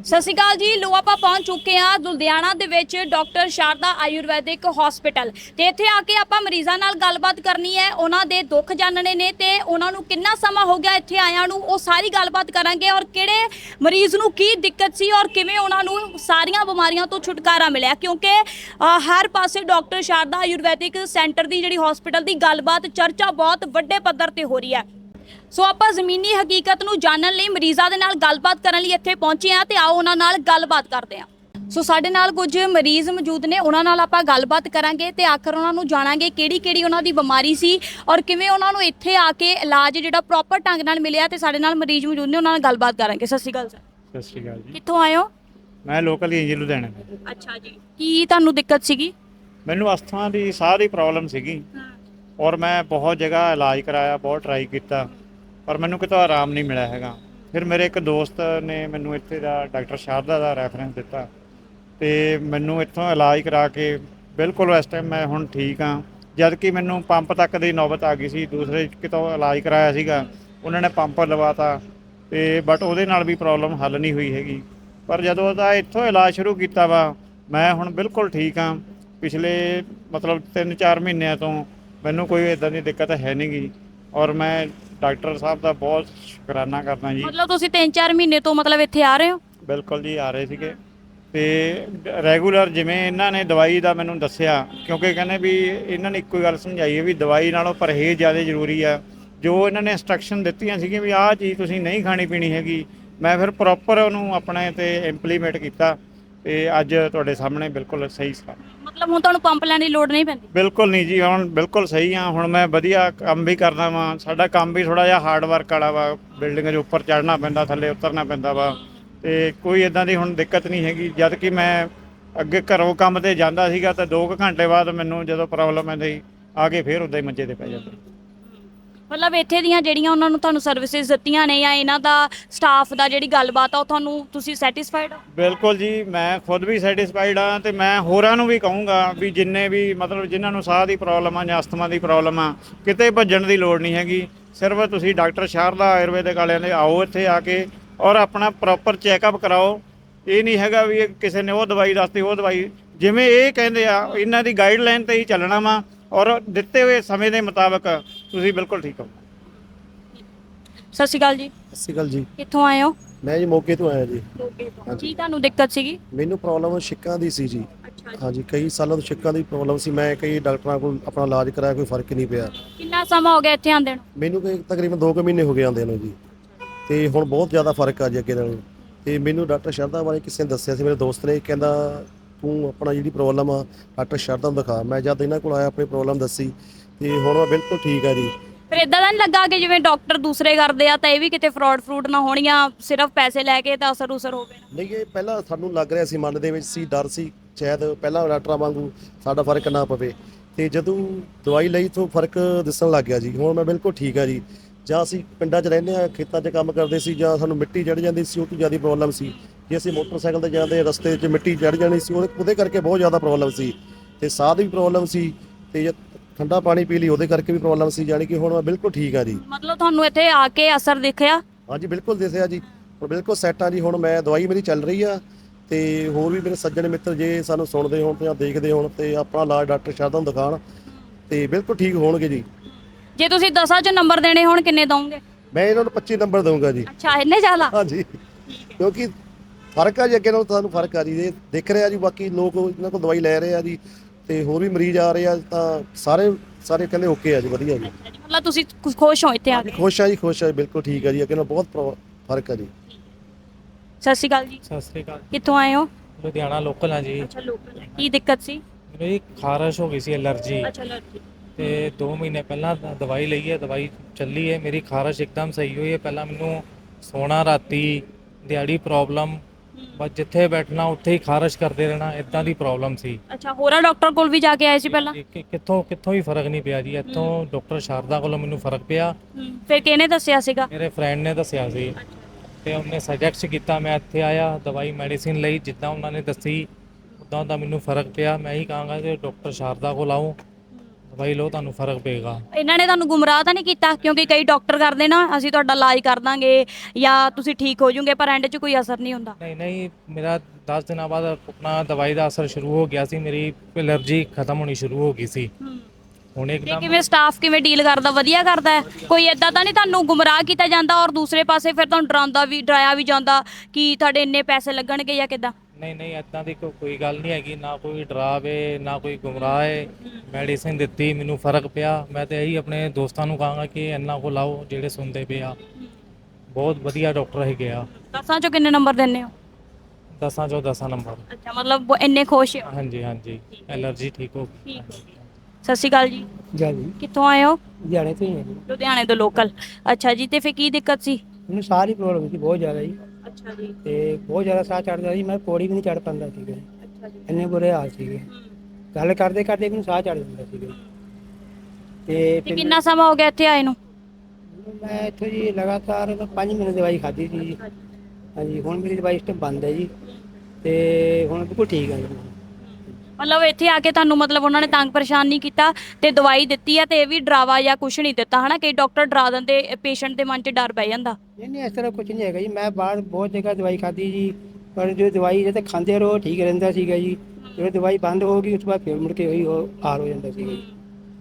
ਸਤਿ ਸ਼੍ਰੀ ਅਕਾਲ ਜੀ ਲੋ ਆਪਾਂ ਪਹੁੰਚ ਚੁੱਕੇ ਹਾਂ ਲੁਧਿਆਣਾ ਦੇ ਵਿੱਚ ਡਾਕਟਰ ਸ਼ਾਰਦਾ ਆਯੁਰਵੈਦਿਕ ਹਸਪੀਟਲ ਤੇ ਇੱਥੇ ਆ ਕੇ ਆਪਾਂ ਮਰੀਜ਼ਾਂ ਨਾਲ ਗੱਲਬਾਤ ਕਰਨੀ ਹੈ। ਉਹਨਾਂ ਦੇ ਦੁੱਖ ਜਾਣਨੇ ਨੇ ਤੇ ਉਹਨਾਂ ਨੂੰ ਕਿੰਨਾ ਸਮਾਂ ਹੋ ਗਿਆ ਇੱਥੇ ਆਇਆਂ ਨੂੰ ਉਹ ਸਾਰੀ ਗੱਲਬਾਤ ਕਰਾਂਗੇ ਔਰ ਕਿਹੜੇ ਮਰੀਜ਼ ਨੂੰ ਕੀ ਦਿੱਕਤ ਸੀ ਔਰ ਕਿਵੇਂ ਉਹਨਾਂ ਨੂੰ ਸਾਰੀਆਂ ਬਿਮਾਰੀਆਂ ਤੋਂ ਛੁਟਕਾਰਾ ਮਿਲਿਆ। ਕਿਉਂਕਿ ਅ, ਹਰ ਪਾਸੇ ਡਾਕਟਰ ਸ਼ਾਰਦਾ ਆਯੁਰਵੈਦਿਕ ਸੈਂਟਰ ਦੀ ਜਿਹੜੀ ਹਸਪੀਟਲ ਦੀ ਗੱਲਬਾਤ ਚਰਚਾ ਬਹੁਤ ਵੱਡੇ ਪੱਧਰ ਤੇ ਹੋ ਰਹੀ ਹੈ। ਸੋ ਆਪਾਂ ਜ਼ਮੀਨੀ ਹਕੀਕਤ ਨੂੰ ਜਾਣਨ ਲਈ ਮਰੀਜ਼ਾਂ ਦੇ ਨਾਲ ਗੱਲਬਾਤ ਕਰਨ ਲਈ ਇੱਥੇ ਪਹੁੰਚੇ ਹਾਂ ਤੇ ਆਓ ਉਹਨਾਂ ਨਾਲ ਗੱਲਬਾਤ ਕਰਦੇ ਹਾਂ। ਸੋ ਸਾਡੇ ਨਾਲ ਕੁਝ ਮਰੀਜ਼ ਮੌਜੂਦ ਨੇ ਉਹਨਾਂ ਨਾਲ ਆਪਾਂ ਗੱਲਬਾਤ ਕਰਾਂਗੇ ਤੇ ਆਖਰ ਉਹਨਾਂ ਨੂੰ ਜਾਣਾਂਗੇ ਕਿਹੜੀ ਕਿਹੜੀ ਉਹਨਾਂ ਦੀ ਬਿਮਾਰੀ ਸੀ ਔਰ ਕਿਵੇਂ ਉਹਨਾਂ ਨੂੰ ਇੱਥੇ ਆ ਕੇ ਇਲਾਜ ਜਿਹੜਾ ਪ੍ਰੋਪਰ ਢੰਗ ਨਾਲ ਮਿਲਿਆ ਤੇ ਸਾਡੇ ਨਾਲ ਮਰੀਜ਼ ਮੌਜੂਦ ਨੇ ਉਹਨਾਂ ਨਾਲ ਗੱਲਬਾਤ ਕਰਾਂਗੇ। ਸਤਿ ਸ਼੍ਰੀ ਅਕਾਲ ਸਰ। ਸਤਿ ਸ਼੍ਰੀ ਅਕਾਲ ਜੀ। ਕਿੱਥੋਂ ਆਏ ਹੋ? ਮੈਂ ਲੋਕਲ ਹੀ ਹਾਂ ਜੀ ਲੁਧਿਆਣੇ ਦਾ ਅੱਛਾ ਜੀ। ਕੀ ਤੁਹਾਨੂੰ ਦਿੱਕਤ ਸੀਗੀ? ਮੈਨੂੰ ਅਸਥਮਾ ਦੀ ਸਾਹ ਦੀ ਪ੍ਰੋਬਲਮ ਸੀਗੀ ਔਰ ਮੈਂ ਬਹੁਤ ਜਗ੍ਹਾ ਇਲਾਜ ਕਰਾਇਆ ਬਹੁਤ ਟਰਾਈ ਕੀਤਾ। ਪਰ ਮੈਨੂੰ ਕਿਤੋਂ ਆਰਾਮ ਨਹੀਂ ਮਿਲਿਆ ਹੈਗਾ। ਫਿਰ ਮੇਰੇ ਇੱਕ ਦੋਸਤ ਨੇ ਮੈਨੂੰ ਇੱਥੇ ਦਾ ਡਾਕਟਰ ਸ਼ਾਰਦਾ ਦਾ ਰੈਫਰੈਂਸ ਦਿੱਤਾ ਤੇ ਮੈਨੂੰ ਇੱਥੋਂ ਇਲਾਜ ਕਰਾ ਕੇ ਬਿਲਕੁਲ ਇਸ ਟਾਈਮ ਮੈਂ ਹੁਣ ਠੀਕ ਹਾਂ। ਜਦ ਕਿ ਮੈਨੂੰ ਪੰਪ ਤੱਕ ਦੀ ਨੌਬਤ ਆ ਗਈ ਸੀ, ਦੂਸਰੇ ਕਿਤੋਂ ਇਲਾਜ ਕਰਾਇਆ ਸੀਗਾ, ਉਹਨਾਂ ਨੇ ਪੰਪ ਲਵਾਤਾ ਤੇ ਬਟ ਉਹਦੇ ਨਾਲ ਵੀ ਪ੍ਰੋਬਲਮ ਹੱਲ ਨਹੀਂ ਹੋਈ ਹੈਗੀ। ਪਰ ਜਦੋਂ ਦਾ ਇੱਥੋਂ ਇਲਾਜ ਸ਼ੁਰੂ ਕੀਤਾ ਵਾ, ਮੈਂ ਹੁਣ ਬਿਲਕੁਲ ਠੀਕ ਹਾਂ। ਪਿਛਲੇ ਮਤਲਬ 3-4 ਮਹੀਨਿਆਂ ਤੋਂ ਮੈਨੂੰ ਕੋਈ ਇਦਾਂ ਦੀ ਦਿੱਕਤ ਹੈ ਨਹੀਂਗੀ ਔਰ ਮੈਂ ਡਾਕਟਰ ਸਾਹਿਬ ਦਾ ਬਹੁਤ ਸ਼ੁਕਰਾਨਾ ਕਰਦਾ ਜੀ। ਮਤਲਬ ਤੁਸੀਂ 3-4 ਮਹੀਨੇ ਤੋਂ ਮਤਲਬ ਇੱਥੇ ਆ ਰਹੇ ਹੋ? ਬਿਲਕੁਲ ਜੀ ਆ ਰਹੇ ਸੀਗੇ। ਤੇ ਰੈਗੂਲਰ ਜਿਵੇਂ ਇਹਨਾਂ ਨੇ ਦਵਾਈ ਦਾ ਮੈਨੂੰ ਦੱਸਿਆ ਕਿਉਂਕਿ ਕਹਿੰਦੇ ਵੀ ਇਹਨਾਂ ਨੇ ਇੱਕੋ ਹੀ ਗੱਲ ਸਮਝਾਈ ਹੈ ਵੀ ਦਵਾਈ ਨਾਲੋਂ ਪਰਹੇਜ਼ ਜ਼ਿਆਦਾ ਜ਼ਰੂਰੀ ਆ। ਜੋ ਇਹਨਾਂ ਨੇ ਇਨਸਟਰਕਸ਼ਨ ਦਿੱਤੀਆਂ ਸੀਗੀਆਂ ਵੀ ਆਹ ਚੀਜ਼ ਤੁਸੀਂ ਨਹੀਂ ਖਾਣੀ ਪੀਣੀ ਹੈਗੀ ਮੈਂ ਫਿਰ ਪ੍ਰੋਪਰ ਉਹਨੂੰ ਆਪਣੇ ਤੇ ਇੰਪਲੀਮੈਂਟ ਕੀਤਾ। ਤੇ ਅੱਜ ਤੁਹਾਡੇ ਸਾਹਮਣੇ ਬਿਲਕੁਲ ਸਹੀ ਸਾ ਮਤਲਬ ਹੁਣ ਤੁਹਾਨੂੰ ਪੰਪ ਲੈਣ ਦੀ ਲੋੜ ਨਹੀਂ ਪੈਂਦੀ? ਬਿਲਕੁਲ ਨਹੀਂ ਜੀ, ਹੁਣ ਬਿਲਕੁਲ ਸਹੀ ਆ, ਹੁਣ ਮੈਂ ਵਧੀਆ ਕੰਮ ਵੀ ਕਰਦਾ ਵਾਂ। ਸਾਡਾ ਕੰਮ ਵੀ ਥੋੜਾ ਜਿਹਾ ਹਾਰਡ ਵਰਕ ਵਾਲਾ ਵਾ ਬਿਲਡਿੰਗ ਦੇ ਉੱਪਰ ਚੜ੍ਹਨਾ ਪੈਂਦਾ, ਥੱਲੇ ਉਤਰਨਾ ਪੈਂਦਾ ਵਾ। ਤੇ ਕੋਈ ਇਦਾਂ ਦੀ ਹੁਣ ਦਿੱਕਤ ਨਹੀਂ ਹੈਗੀ, ਜਦ ਕਿ ਮੈਂ ਅੱਗੇ ਘਰੋਂ ਕੰਮ ਤੇ ਜਾਂਦਾ ਸੀਗਾ, ਤਾਂ 2 ਘੰਟੇ ਬਾਅਦ ਮੈਨੂੰ ਜਦੋਂ ਪ੍ਰੋਬਲਮ ਆਉਂਦੀ, ਆ ਕੇ ਫੇਰ ਉਦਾਂ ਹੀ ਮੰਜੇ ਤੇ ਪੈ ਜਾਂਦਾ। ਮਤਲਬ ਇੱਥੇ ਦੀਆਂ ਜਿਹੜੀਆਂ ਉਹਨਾਂ ਨੂੰ ਤੁਹਾਨੂੰ ਸਰਵਿਸਿਜ਼ ਦਿੱਤੀਆਂ ਨੇ ਜਾਂ ਇਹਨਾਂ ਦਾ ਸਟਾਫ ਦਾ ਜਿਹੜੀ ਗੱਲਬਾਤ ਆ, ਉਹ ਤੁਹਾਨੂੰ ਤੁਸੀਂ ਸੈਟੀਸਫਾਈਡ ਹੋ? ਬਿਲਕੁਲ ਜੀ, ਮੈਂ ਖੁਦ ਵੀ ਸੈਟੀਸਫਾਈਡ ਆ ਤੇ ਮੈਂ ਹੋਰਾਂ ਨੂੰ ਵੀ ਕਹੂੰਗਾ ਵੀ ਜਿੰਨੇ ਵੀ ਮਤਲਬ ਜਿਨ੍ਹਾਂ ਨੂੰ ਸਾਹ ਦੀ ਪ੍ਰੋਬਲਮ ਆ ਜਾਂ ਅਸਥਮਾ ਦੀ ਪ੍ਰੋਬਲਮ ਆ, ਕਿਤੇ ਭੱਜਣ ਦੀ ਲੋੜ ਨਹੀਂ ਹੈਗੀ। ਸਿਰਫ ਤੁਸੀਂ ਡਾਕਟਰ ਸ਼ਾਰਦਾ ਆਯੁਰਵੈਦਿਕ ਵਾਲਿਆਂ ਦੇ ਆਓ ਇੱਥੇ ਆ ਕੇ ਔਰ ਆਪਣਾ ਪ੍ਰੋਪਰ ਚੈੱਕਅਪ ਕਰਾਓ। ਇਹ ਨਹੀਂ ਹੈਗਾ ਵੀ ਕਿਸੇ ਨੇ ਉਹ ਦਵਾਈ ਦੱਸਤੀ, ਉਹ ਦਵਾਈ, ਜਿਵੇਂ ਇਹ ਕਹਿੰਦੇ ਆ, ਇਹਨਾਂ ਦੀ ਗਾਈਡਲਾਈਨ ਤੇ ਹੀ ਚੱਲਣਾ ਵਾ। ਔਰ ਦਿੱਤੇ ਹੋਏ ਸਮੇਂ ਦੇ ਮੁਤਾਬਕ ਤੁਸੀਂ ਬਿਲਕੁਲ ਠੀਕ ਹੋ। ਸਤਿ ਸ਼੍ਰੀ ਅਕਾਲ ਜੀ। ਸਤਿ ਸ਼੍ਰੀ ਅਕਾਲ ਜੀ। ਕਿੱਥੋਂ ਆਏ ਹੋ? ਮੈਂ ਜੀ ਮੋਗੇ ਤੋਂ ਆਇਆ ਜੀ। ਕੀ ਤੁਹਾਨੂੰ ਦਿੱਕਤ ਸੀਗੀ? ਮੈਨੂੰ ਪ੍ਰੋਬਲਮ ਛਿੱਕਾਂ ਦੀ ਸੀ ਜੀ। ਹਾਂਜੀ ਕਈ ਸਾਲਾਂ ਤੋਂ ਛਿੱਕਾਂ ਦੀ ਪ੍ਰੋਬਲਮ ਸੀ। ਮੈਂ ਕਈ ਡਾਕਟਰਾਂ ਕੋਲ ਆਪਣਾ ਇਲਾਜ ਕਰਾਇਆ ਕੋਈ ਫ਼ਰਕ ਨਹੀਂ ਪਿਆ। ਕਿੰਨਾ ਸਮਾਂ ਹੋ ਗਿਆ ਇੱਥੇ ਆਂਦੇ ਨੂੰ? ਮੈਨੂੰ ਕੋਈ ਤਕਰੀਬਨ 2 ਕੁ ਮਹੀਨੇ ਹੋ ਗਏ ਆਉਂਦੇ ਨੂੰ ਜੀ। ਤੇ ਹੁਣ ਬਹੁਤ ਜ਼ਿਆਦਾ ਫ਼ਰਕ ਆ ਜੀ ਅੱਗੇ ਨਾਲੋਂ। ਤੇ ਮੈਨੂੰ ਡਾਕਟਰ ਸ਼ਰਦਾ ਬਾਰੇ ਕਿਸੇ ਨੇ ਦੱਸਿਆ ਸੀ ਮੇਰੇ ਦੋਸਤ ਨੇ। ਕਹਿੰਦਾ ਤੂੰ ਆਪਣਾ ਜਿਹੜੀ ਪ੍ਰੋਬਲਮ ਆ ਡਾਕਟਰ ਸ਼ਰਦਾ ਨੂੰ ਦਿਖਾ। ਮੈਂ ਜਦ ਇਹਨਾਂ ਕੋਲ ਆਇਆ ਆਪਣੀ ਪ੍ਰੋਬਲਮ ਦੱਸੀ ਤੇ ਹੁਣ ਮੈਂ ਬਿਲਕੁਲ ਠੀਕ ਆ ਜੀ। ਫਿਰ ਇਦਾਂ ਤਾਂ ਨਹੀਂ ਲੱਗਾ ਕਿ ਜਿਵੇਂ ਡਾਕਟਰ ਦੂਸਰੇ ਕਰਦੇ ਆ ਤਾਂ ਇਹ ਵੀ ਕਿਤੇ ਫਰਾਡ ਫਰੂਡ ਨਾ ਹੋਣੀਆਂ ਸਿਰਫ ਪੈਸੇ ਲੈ ਕੇ ਤਾਂ ਅਸਰ ਉਸਰ ਹੋਵੇ ਨਹੀਂ ਇਹ ਪਹਿਲਾਂ ਸਾਨੂੰ ਲੱਗ ਰਿਹਾ ਸੀ ਮਨ ਦੇ ਵਿੱਚ ਸੀ ਡਰ ਸੀ ਸ਼ਾਇਦ ਪਹਿਲਾਂ ਡਾਕਟਰਾਂ ਵਾਂਗੂ ਸਾਡਾ ਫ਼ਰਕ ਨਾ ਪਵੇ। ਤੇ ਜਦੋਂ ਦਵਾਈ ਲਈ ਤੋਂ ਫ਼ਰਕ ਦਿਸਣ ਲੱਗ ਗਿਆ ਜੀ ਹੁਣ ਮੈਂ ਬਿਲਕੁਲ ਠੀਕ ਆ ਜੀ। ਜਾਂ ਅਸੀਂ ਪਿੰਡਾਂ 'ਚ ਰਹਿੰਦੇ ਆ ਖੇਤਾਂ 'ਚ ਕੰਮ ਕਰਦੇ ਸੀ ਜਾਂ ਸਾਨੂੰ ਮਿੱਟੀ ਚੜ ਜਾਂਦੀ ਸੀ ਉਹ ਤੋਂ ਜ਼ਿਆਦਾ ਪ੍ਰੋਬਲਮ ਸੀ। ਜੇ ਅਸੀਂ ਮੋਟਰਸਾਈਕਲ ਤੇ ਜਾਂਦੇ ਰਸਤੇ 'ਚ ਮਿੱਟੀ ਚੜ ਜਾਣੀ ਸੀ ਉਹਦੇ ਉਹਦੇ ਕਰਕੇ ਬਹੁਤ ਜ਼ਿਆਦਾ ਪ੍ਰੋਬਲਮ ਸੀ। ਤੇ ਸਾਹ ਦੀ ਵੀ ਪ੍ਰੋਬਲਮ ਸੀ ਤੇ ਜੇ ਠੰਡਾ ਪਾਣੀ ਪੀ ਲਈ ਉਹਦੇ ਕਰਕੇ ਵੀ ਪ੍ਰੋਬਲਮ ਸੀ ਯਾਨੀ ਕਿ ਹੁਣ ਮੈਂ ਬਿਲਕੁਲ ਠੀਕ ਆ ਜੀ। ਮਤਲਬ ਤੁਹਾਨੂੰ ਇੱਥੇ ਆ ਕੇ ਅਸਰ ਦਿਖਿਆ? ਹਾਂਜੀ ਬਿਲਕੁਲ ਦਿਸਿਆ ਜੀ। ਹੁਣ ਬਿਲਕੁਲ ਸੈੱਟ ਆ ਜੀ ਹੁਣ ਮੈਂ ਦਵਾਈ ਮੇਰੀ ਚੱਲ ਰਹੀ ਆ ਤੇ ਹੋਰ ਵੀ ਮੇਰੇ ਸੱਜਣ ਮਿੱਤਰ ਜੇ ਸਾਨੂੰ ਸੁਣਦੇ ਹੋਣ ਤੇ ਜਾਂ ਦੇਖਦੇ ਹੋਣ ਤੇ ਆਪਣਾ ਇਲਾਜ ਡਾਕਟਰ ਸ਼ਾਰਦਾ ਨੂੰ ਦਿਖਾਣ ਤੇ ਬਿਲਕੁਲ ਠੀਕ ਹੋਣਗੇ ਜੀ। ਜੇ ਤੁਸੀਂ 10 ਚ ਨੰਬਰ ਦੇਣੇ ਹੋਣ ਕਿੰਨੇ ਦੋਗੇ ਮੈਂ ਇਹਨਾਂ ਨੂੰ 25 ਨੰਬਰ ਦਊਂਗਾ ਜੀ। ਅੱਛਾ ਇੰਨੇ ਜ਼ਿਆਦਾ? ਹਾਂਜੀ। ਕਿਉਂਕਿ ਫ਼ਰਕ ਆ ਜੀ ਅੱਗੇ ਨਾਲੋਂ ਤੁਹਾਨੂੰ ਫ਼ਰਕ ਆ ਜੀ। ਇਹ ਦਿਖ ਰਿਹਾ ਜੀ ਬਾਕੀ ਲੋਕ ਇਹਨਾਂ ਕੋਲ ਦਵਾਈ ਲੈ ਰਹੇ ਆ ਜੀ ਤੇ ਹੋਰ ਵੀ ਮਰੀਜ਼ ਆ ਰਹੇ ਆ ਤਾਂ ਸਾਰੇ ਸਾਰੇ ਕਹਿੰਦੇ ਓਕੇ ਆ ਜੀ ਵਧੀਆ ਜੀ। ਮਤਲਬ ਤੁਸੀਂ ਖੁ- ਖੁਸ਼ ਹੋ ਇੱਥੇ ਆ ਕੇ? ਖੁਸ਼ ਆ ਜੀ ਖੁਸ਼ ਆ ਬਿਲਕੁਲ ਠੀਕ ਆ ਜੀ। ਅੱਗੇ ਨਾਲੋਂ ਬਹੁਤ ਪ੍ਰੋ- ਫ਼ਰਕ ਆ ਜੀ। ਸਤਿ ਸ਼੍ਰੀ ਅਕਾਲ ਜੀ। ਸਤਿ ਸ੍ਰੀ ਅਕਾਲ। ਕਿੱਥੋਂ ਆਏ ਹੋ? ਲੁਧਿਆਣਾ ਲੋਕਲ ਹਾਂ ਜੀ। ਅੱਛਾ ਲੋਕਲ ਕੀ ਦਿੱਕਤ ਸੀ? ਮੈਨੂੰ ਜੀ ਖਾਰਸ਼ ਹੋ ਗਈ ਸੀ ਐਲਰਜੀ। ਅੱਛਾ ਲੱਗੀ ਤੇ 2 ਮਹੀਨੇ ਪਹਿਲਾਂ ਦ- ਦਵਾਈ ਲਈ ਹੈ ਦਵਾਈ ਚੱਲੀ ਹੈ। ਮੇਰੀ ਖਾਰਸ਼ ਇੱਕਦਮ ਸਹੀ ਹੋਈ ਹੈ। ਪਹਿਲਾਂ ਮੈਨੂੰ ਸੋਣਾ ਰਾਤੀ ਦਿਹਾੜੀ ਪ੍ਰੋਬਲਮ ਬਸ ਜਿੱਥੇ ਬੈਠਣਾ ਉੱਥੇ ਹੀ ਖਾਰਸ਼ ਕਰਦੇ ਰਹਿਣਾ ਇਦਾਂ ਦੀ ਪ੍ਰੋਬਲਮ ਸੀ। ਅੱਛਾ ਹੋਰਾਂ ਡਾਕਟਰ ਕੋਲ ਵੀ ਜਾ ਕੇ ਆਏ ਸੀ ਪਹਿਲਾਂ? ਕਿ- ਕਿੱਥੋਂ ਕਿੱਥੋਂ ਹੀ ਫ਼ਰਕ ਨਹੀਂ ਪਿਆ ਜੀ। ਇੱਥੋਂ ਡਾਕਟਰ ਸ਼ਾਰਦਾ ਕੋਲੋਂ ਮੈਨੂੰ ਫ਼ਰਕ ਪਿਆ। ਫਿਰ ਕਿਹਨੇ ਦੱਸਿਆ ਸੀਗਾ? ਮੇਰੇ ਫਰੈਂਡ ਨੇ ਦੱਸਿਆ ਸੀ। ਤੇ ਉਹਨੇ ਸਜੈਸਟ ਕੀਤਾ ਮੈਂ ਇੱਥੇ ਆਇਆ ਦਵਾਈ ਮੈਡੀਸਿਨ ਲਈ ਜਿੱਦਾਂ ਉਹਨਾਂ ਨੇ ਦੱਸੀ ਉਦਾਂ ਦਾ ਮੈਨੂੰ ਫ਼ਰਕ ਪਿਆ। ਮੈਂ ਹੀ ਕਹਾਂਗਾ ਕਿ ਡਾਕਟਰ ਸ਼ਾਰਦਾ ਕੋਲ ਆਓ। ਦਵਾਈ ਲਓ ਤੁਹਾਨੂੰ ਫ਼ਰਕ ਪਏਗਾ। ਇਹਨਾਂ ਨੇ ਤੁਹਾਨੂੰ ਗੁੰਮਰਾਹ ਤਾਂ ਨਹੀਂ ਕੀਤਾ? ਕਿਉਂਕਿ ਕਈ ਡਾਕਟਰ ਕਰਦੇ ਨਾ ਅਸੀਂ ਤੁਹਾਡਾ ਇਲਾਜ ਕਰ ਦਾਂਗੇ ਜਾਂ ਤੁਸੀਂ ਠੀਕ ਹੋ ਜਾਓਗੇ ਪਰ ਐਂਡ 'ਚ ਕੋਈ ਅਸਰ ਨਹੀਂ ਹੁੰਦਾ। ਨਹੀਂ ਨਹੀਂ ਮੇਰਾ 10 ਦਿਨਾਂ ਬਾਅਦ ਆਪਣਾ ਦਵਾਈ ਦਾ ਅਸਰ ਸ਼ੁਰੂ ਹੋ ਗਿਆ ਸੀ। ਮੇਰੀ ਐਲਰਜੀ ਖਤਮ ਹੋਣੀ ਸ਼ੁਰੂ ਹੋ ਗਈ ਸੀ। ਹੁਣ ਤੇ ਇੱਕਦਮ ਕਿਵੇਂ ਸਟਾਫ ਕਿਵੇਂ ਡੀਲ ਕਰਦਾ? ਵਧੀਆ ਕਰਦਾ ਹੈ? ਕੋਈ ਇਦਾਂ ਤਾਂ ਨਹੀਂ ਤੁਹਾਨੂੰ ਗੁੰਮਰਾਹ ਕੀਤਾ ਜਾਂਦਾ ਔਰ ਦੂਸਰੇ ਪਾਸੇ ਫਿਰ ਤੁਹਾਨੂੰ ਡਰਾਉਂਦਾ ਵੀ ਡਰਾਇਆ ਵੀ ਜਾਂਦਾ ਕਿ ਤੁਹਾਡੇ ਇੰਨੇ ਪੈਸੇ ਲੱਗਣਗੇ ਜਾਂ ਕਿਦਾਂ? ਨਹੀਂ ਨਹੀਂ ਇਦਾਂ ਦੀ ਕੋ- ਕੋਈ ਗੱਲ ਨਹੀਂ ਹੈਗੀ ਨਾ ਕੋਈ ਡਰਾਵੇ ਨਾ ਕੋਈ ਗੁੰਮਰਾਹ ਹੈ ਮੈਡੀਸਿਨ ਦਿੱਤੀ ਮੈਨੂੰ ਫ਼ਰਕ ਪਿਆ। ਮੈਂ ਤੇ ਇਹੀ ਆਪਣੇ ਦੋਸਤਾਂ ਨੂੰ ਕਹਾਂਗਾ ਕਿ ਇਹਨਾਂ ਕੋ ਲਾਓ ਜਿਹੜੇ ਸੁਣਦੇ ਪਏ ਆ। ਬਹੁਤ ਵਧੀਆ ਡਾਕਟਰ ਹੈਗੇ ਆ। ਦਸਾਂ ਚੋਂ ਕਿੰਨੇ ਨੰਬਰ ਦਿੰਨੇ ਹੋ? ਦਸਾਂ ਚੋਂ ਦਸਾਂ ਨੰਬਰ। ਅੱਛਾ ਮਤਲਬ ਬ- ਇੰਨੇ ਖੁਸ਼ ਹੋ? ਹਾਂਜੀ ਹਾਂਜੀ। ਐਲਰਜੀ ਠੀਕ ਹੋ ਗਈ। ਠੀਕ ਹੋ ਸਤਿ ਸ਼੍ਰੀ ਅਕਾਲ ਜੀ। ਜੀ ਕਿੱਥੋਂ ਆਏ ਹੋ? ਜਾਣੇ ਤੋਂ ਹੀ ਹੈ ਜੀ। ਲੁਧਿਆਣੇ ਤੋਂ ਲੋਕਲ ਅੱਛਾ ਜੀ ਤੇ ਫਿਰ ਕੀ ਦਿੱਕਤ ਸੀ? ਮੈਨੂੰ ਦੀ ਪ੍ਰੋਬਲਮ ਸੀ ਬਹੁਤ ਜ਼ਿਆਦਾ ਜੀ। ਅੱਛਾ ਜੀ। ਤੇ ਬਹੁਤ ਜ਼ਿਆਦਾ ਸਾਹ ਚੜਦਾ ਸੀ ਮੈਂ ਪੌੜੀ ਵੀ ਨਹੀਂ ਚੜ ਪਾਉਂਦਾ ਸੀਗਾ। ਅੱਛਾ ਜੀ। ਇੰਨੇ ਬੁਰੇ ਹਾਲ ਸੀਗੇ। ਗੱਲ ਕਰਦੇ ਕਰਦੇ ਮੈਨੂੰ ਸਾਹ ਚੜ ਜਾਂਦਾ ਸੀਗਾ। ਤੇ ਤੇ ਫਿਰ ਕਿੰਨਾ ਸਮਾਂ ਹੋ ਗਿਆ ਇੱਥੇ ਆਏ ਨੂੰ? ਮੈਂ ਇੱਥੋਂ ਜੀ ਲਗਾਤਾਰ 5 ਮਹੀਨੇ ਦਵਾਈ ਖਾਧੀ ਸੀ ਜੀ। ਹਾਂਜੀ ਹੁਣ ਮੇਰੀ ਦਵਾਈ ਇਸ ਟਾਈਮ ਬੰਦ ਹੈ ਜੀ। ਤੇ ਹੁਣ ਬਿਲਕੁਲ ਠੀਕ ਹੈ ਜੀ। ਮਤਲਬ ਇੱਥੇ ਆ ਕੇ ਤੁਹਾਨੂੰ ਮਤਲਬ ਉਹਨਾਂ ਨੇ ਤੰਗ ਪਰੇਸ਼ਾਨ ਨਹੀਂ ਕੀਤਾ ਤੇ ਦਵਾਈ ਦਿੱਤੀ ਆ ਤੇ ਇਹ ਵੀ ਡਰਾਵਾ ਜਾਂ ਕੁਝ ਨਹੀਂ ਦਿੱਤਾ, ਹਨਾ? ਕਈ ਡਾਕਟਰ ਡਰਾ ਦਿੰਦੇ ਪੇਸ਼ੈਂਟ ਦੇ ਮਨ 'ਚ ਡਰ ਪੈ ਜਾਂਦਾ। ਨਹੀਂ ਨਹੀਂ, ਇਸ ਤਰ੍ਹਾਂ ਕੁਝ ਨਹੀਂ ਹੈਗਾ ਜੀ। ਮੈਂ ਬਾਹਰ ਬਹੁਤ ਜਗ੍ਹਾ ਦਵਾਈ ਖਾਧੀ ਜੀ। ਪਰ ਜੋ ਦਵਾਈ ਜੇ ਤੇ ਖਾਂਦੇ ਰਹੋ, ਠੀਕ ਰਹਿੰਦਾ ਸੀਗਾ ਜੀ। ਜਦੋਂ ਦਵਾਈ ਬੰਦ ਹੋ ਗਈ ਉਸ ਤੋਂ ਬਾਅਦ ਫਿਰ ਮੁੜ ਕੇ ਉਹੀ ਹਾਲ ਹੋ ਜਾਂਦਾ ਸੀਗਾ ਜੀ।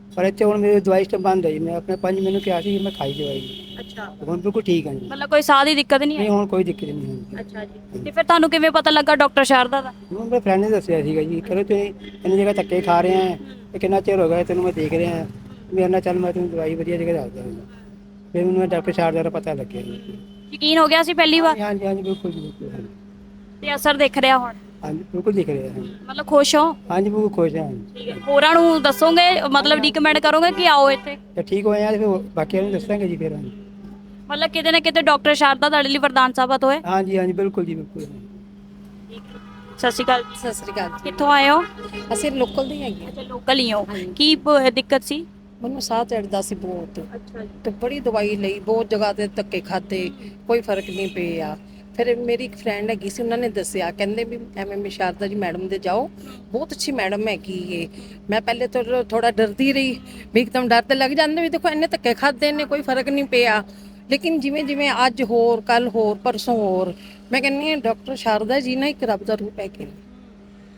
ਪਰ ਇੱਥੇ ਹੁਣ ਮੇਰੀ ਦਵਾਈ ਸਟਮ ਬੰਦ ਹੈ ਜੀ। ਮੈਂ ਆਪਣੇ ਪੰਜ ਮੈਨੂੰ ਕਿਹਾ ਸੀ ਕਿ ਮੈਂ ਖਾਈ ਦਵਾਈ ਜੀ। ਅੱਛਾ। ਹੁਣ ਬਿਲਕੁਲ ਠੀਕ ਹਾਂ ਜੀ। ਮਤਲਬ ਕੋਈ ਸਾਹ ਦੀ ਦਿੱਕਤ ਨਹੀਂ ਨਹੀਂ ਹੁਣ ਕੋਈ ਦਿੱਕਤ ਨਹੀਂ ਹੁੰਦੀ ਅੱਛਾ ਜੀ। ਤੇ ਫਿਰ ਤੁਹਾਨੂੰ ਕਿਵੇਂ ਪਤਾ ਲੱਗਾ ਡਾਕਟਰ ਸ਼ਾਰਦਾ ਦਾ? ਹੁਣ ਮੇਰੇ ਫਰੈਂਡ ਨੇ ਦੱਸਿਆ ਸੀਗਾ ਜੀ ਕਹਿੰਦੇ ਤੁਸੀਂ ਇੰਨੀ ਜਗ੍ਹਾ ਧੱਕੇ ਖਾ ਰਹੇ ਆ ਤੇ ਕਿੰਨਾ ਚਿਰ ਹੋ ਗਿਆ ਤੈਨੂੰ ਮੈਂ ਦੇਖ ਰਿਹਾ ਮੇਰੇ ਨਾਲ ਚੱਲ ਮੈਂ ਤੈਨੂੰ ਦਵਾਈ ਵਧੀਆ ਜਗ੍ਹਾ ਦੱਸਦਾ ਹਾਂ ਫਿਰ ਮੈਨੂੰ ਡਾਕਟਰ ਸ਼ਾਰਦਾ ਦਾ ਪਤਾ ਲੱਗਿਆ ਜੀ। ਯਕੀਨ ਹੋ ਗਿਆ ਸੀ ਪਹਿਲੀ ਵਾਰ? ਹਾਂਜੀ ਹਾਂਜੀ ਬਿਲਕੁਲ ਜੀ ਬਿਲਕੁਲ ਹਾਂਜੀ। ਤੇ ਅਸਰ ਦਿਖ ਰਿਹਾ ਹੁਣ? ਹਾਂਜੀ ਬਿਲਕੁਲ ਦਿਖ ਰਿਹਾ ਹੈ ਮਤਲਬ ਖੁਸ਼ ਹੋ? ਹਾਂਜੀ ਬਿਲਕੁਲ ਖੁਸ਼ ਹਾਂ। ਹੋਰਾਂ ਨੂੰ ਦੱਸੋਗੇ ਮਤਲਬ ਰਿਕਮੈਂਡ ਕਰੋਗੇ ਕਿ ਆਓ ਇੱਥੇ? ਤੇ ਠੀਕ ਹੋਏ ਆ ਤੇ ਫਿਰ ਬਾਕੀਆਂ ਨੂੰ ਦੱਸਾਂਗੇ ਜੀ ਫਿਰ ਹਾਂਜੀ। ਮਤਲਬ ਕਿਤੇ ਨਾ ਕਿਤੇ ਡਾਕਟਰ ਸ਼ਾਰਦਾ ਤੁਹਾਡੇ ਲਈ ਵਰਦਾਨ ਸਾਬਤ ਹੋਏ? ਹਾਂਜੀ ਹਾਂਜੀ ਬਿਲਕੁਲ ਜੀ ਬਿਲਕੁਲ। ਸਤਿ ਸ਼੍ਰੀ ਅਕਾਲ ਸਤਿ ਸ੍ਰੀ ਅਕਾਲ ਜੀ। ਕਿੱਥੋਂ ਆਏ ਹੋ? ਅਸੀਂ ਲੋਕਲ ਦੇ ਹੈਗੇ ਹਾਂ। ਅੱਛਾ ਲੋਕਲ ਹੀ ਹੋ। ਹਾਂਜੀ। ਕੀ ਪ- ਦਿੱਕਤ ਸੀ? ਮੈਨੂੰ ਸਾਹ ਚੜਦਾ ਸੀ ਬਹੁਤ। ਅੱਛਾ ਤੇ ਬੜੀ ਦਵਾਈ ਲਈ ਬਹੁਤ ਜਗ੍ਹਾ ਤੇ ਧੱਕੇ ਖਾਦੇ ਕੋਈ ਫ਼ਰਕ ਨਹੀਂ ਪਿਆ। ਫਿਰ ਮੇਰੀ ਇੱਕ ਫਰੈਂਡ ਹੈਗੀ ਸੀ, ਉਹਨਾਂ ਨੇ ਦੱਸਿਆ, ਕਹਿੰਦੇ ਵੀ ਐਵੇਂ ਸ਼ਾਰਦਾ ਜੀ ਮੈਡਮ ਦੇ ਜਾਓ, ਬਹੁਤ ਅੱਛੀ ਮੈਡਮ ਹੈਗੀ ਏ ਮੈਂ ਪਹਿਲੇ ਤੋਂ ਥੋੜਾ ਡਰਦੀ ਰਹੀ, ਵੀ ਇੱਕਦਮ ਡਰ ਤੇ ਲੱਗ ਜਾਂਦੇ ਵੀ ਦੇਖੋ ਇੰਨੇ ਧੱਕੇ ਖਾਦੇ ਨੇ ਕੋਈ ਫ਼ਰਕ ਨਹੀਂ ਪਿਆ। ਲੇਕਿਨ ਜਿਵੇਂ ਜਿਵੇਂ ਅੱਜ ਹੋਰ ਕੱਲ ਹੋਰ, ਪਰਸੋਂ ਹੋਰ, ਮੈਂ ਕਹਿੰਨੀ ਹਾਂ, ਡਾਕਟਰ ਸ਼ਾਰਦਾ ਜੀ ਨਾ ਇੱਕ ਰੱਬ ਦਾ ਰੂਪ ਹੈਗੇ ਨੇ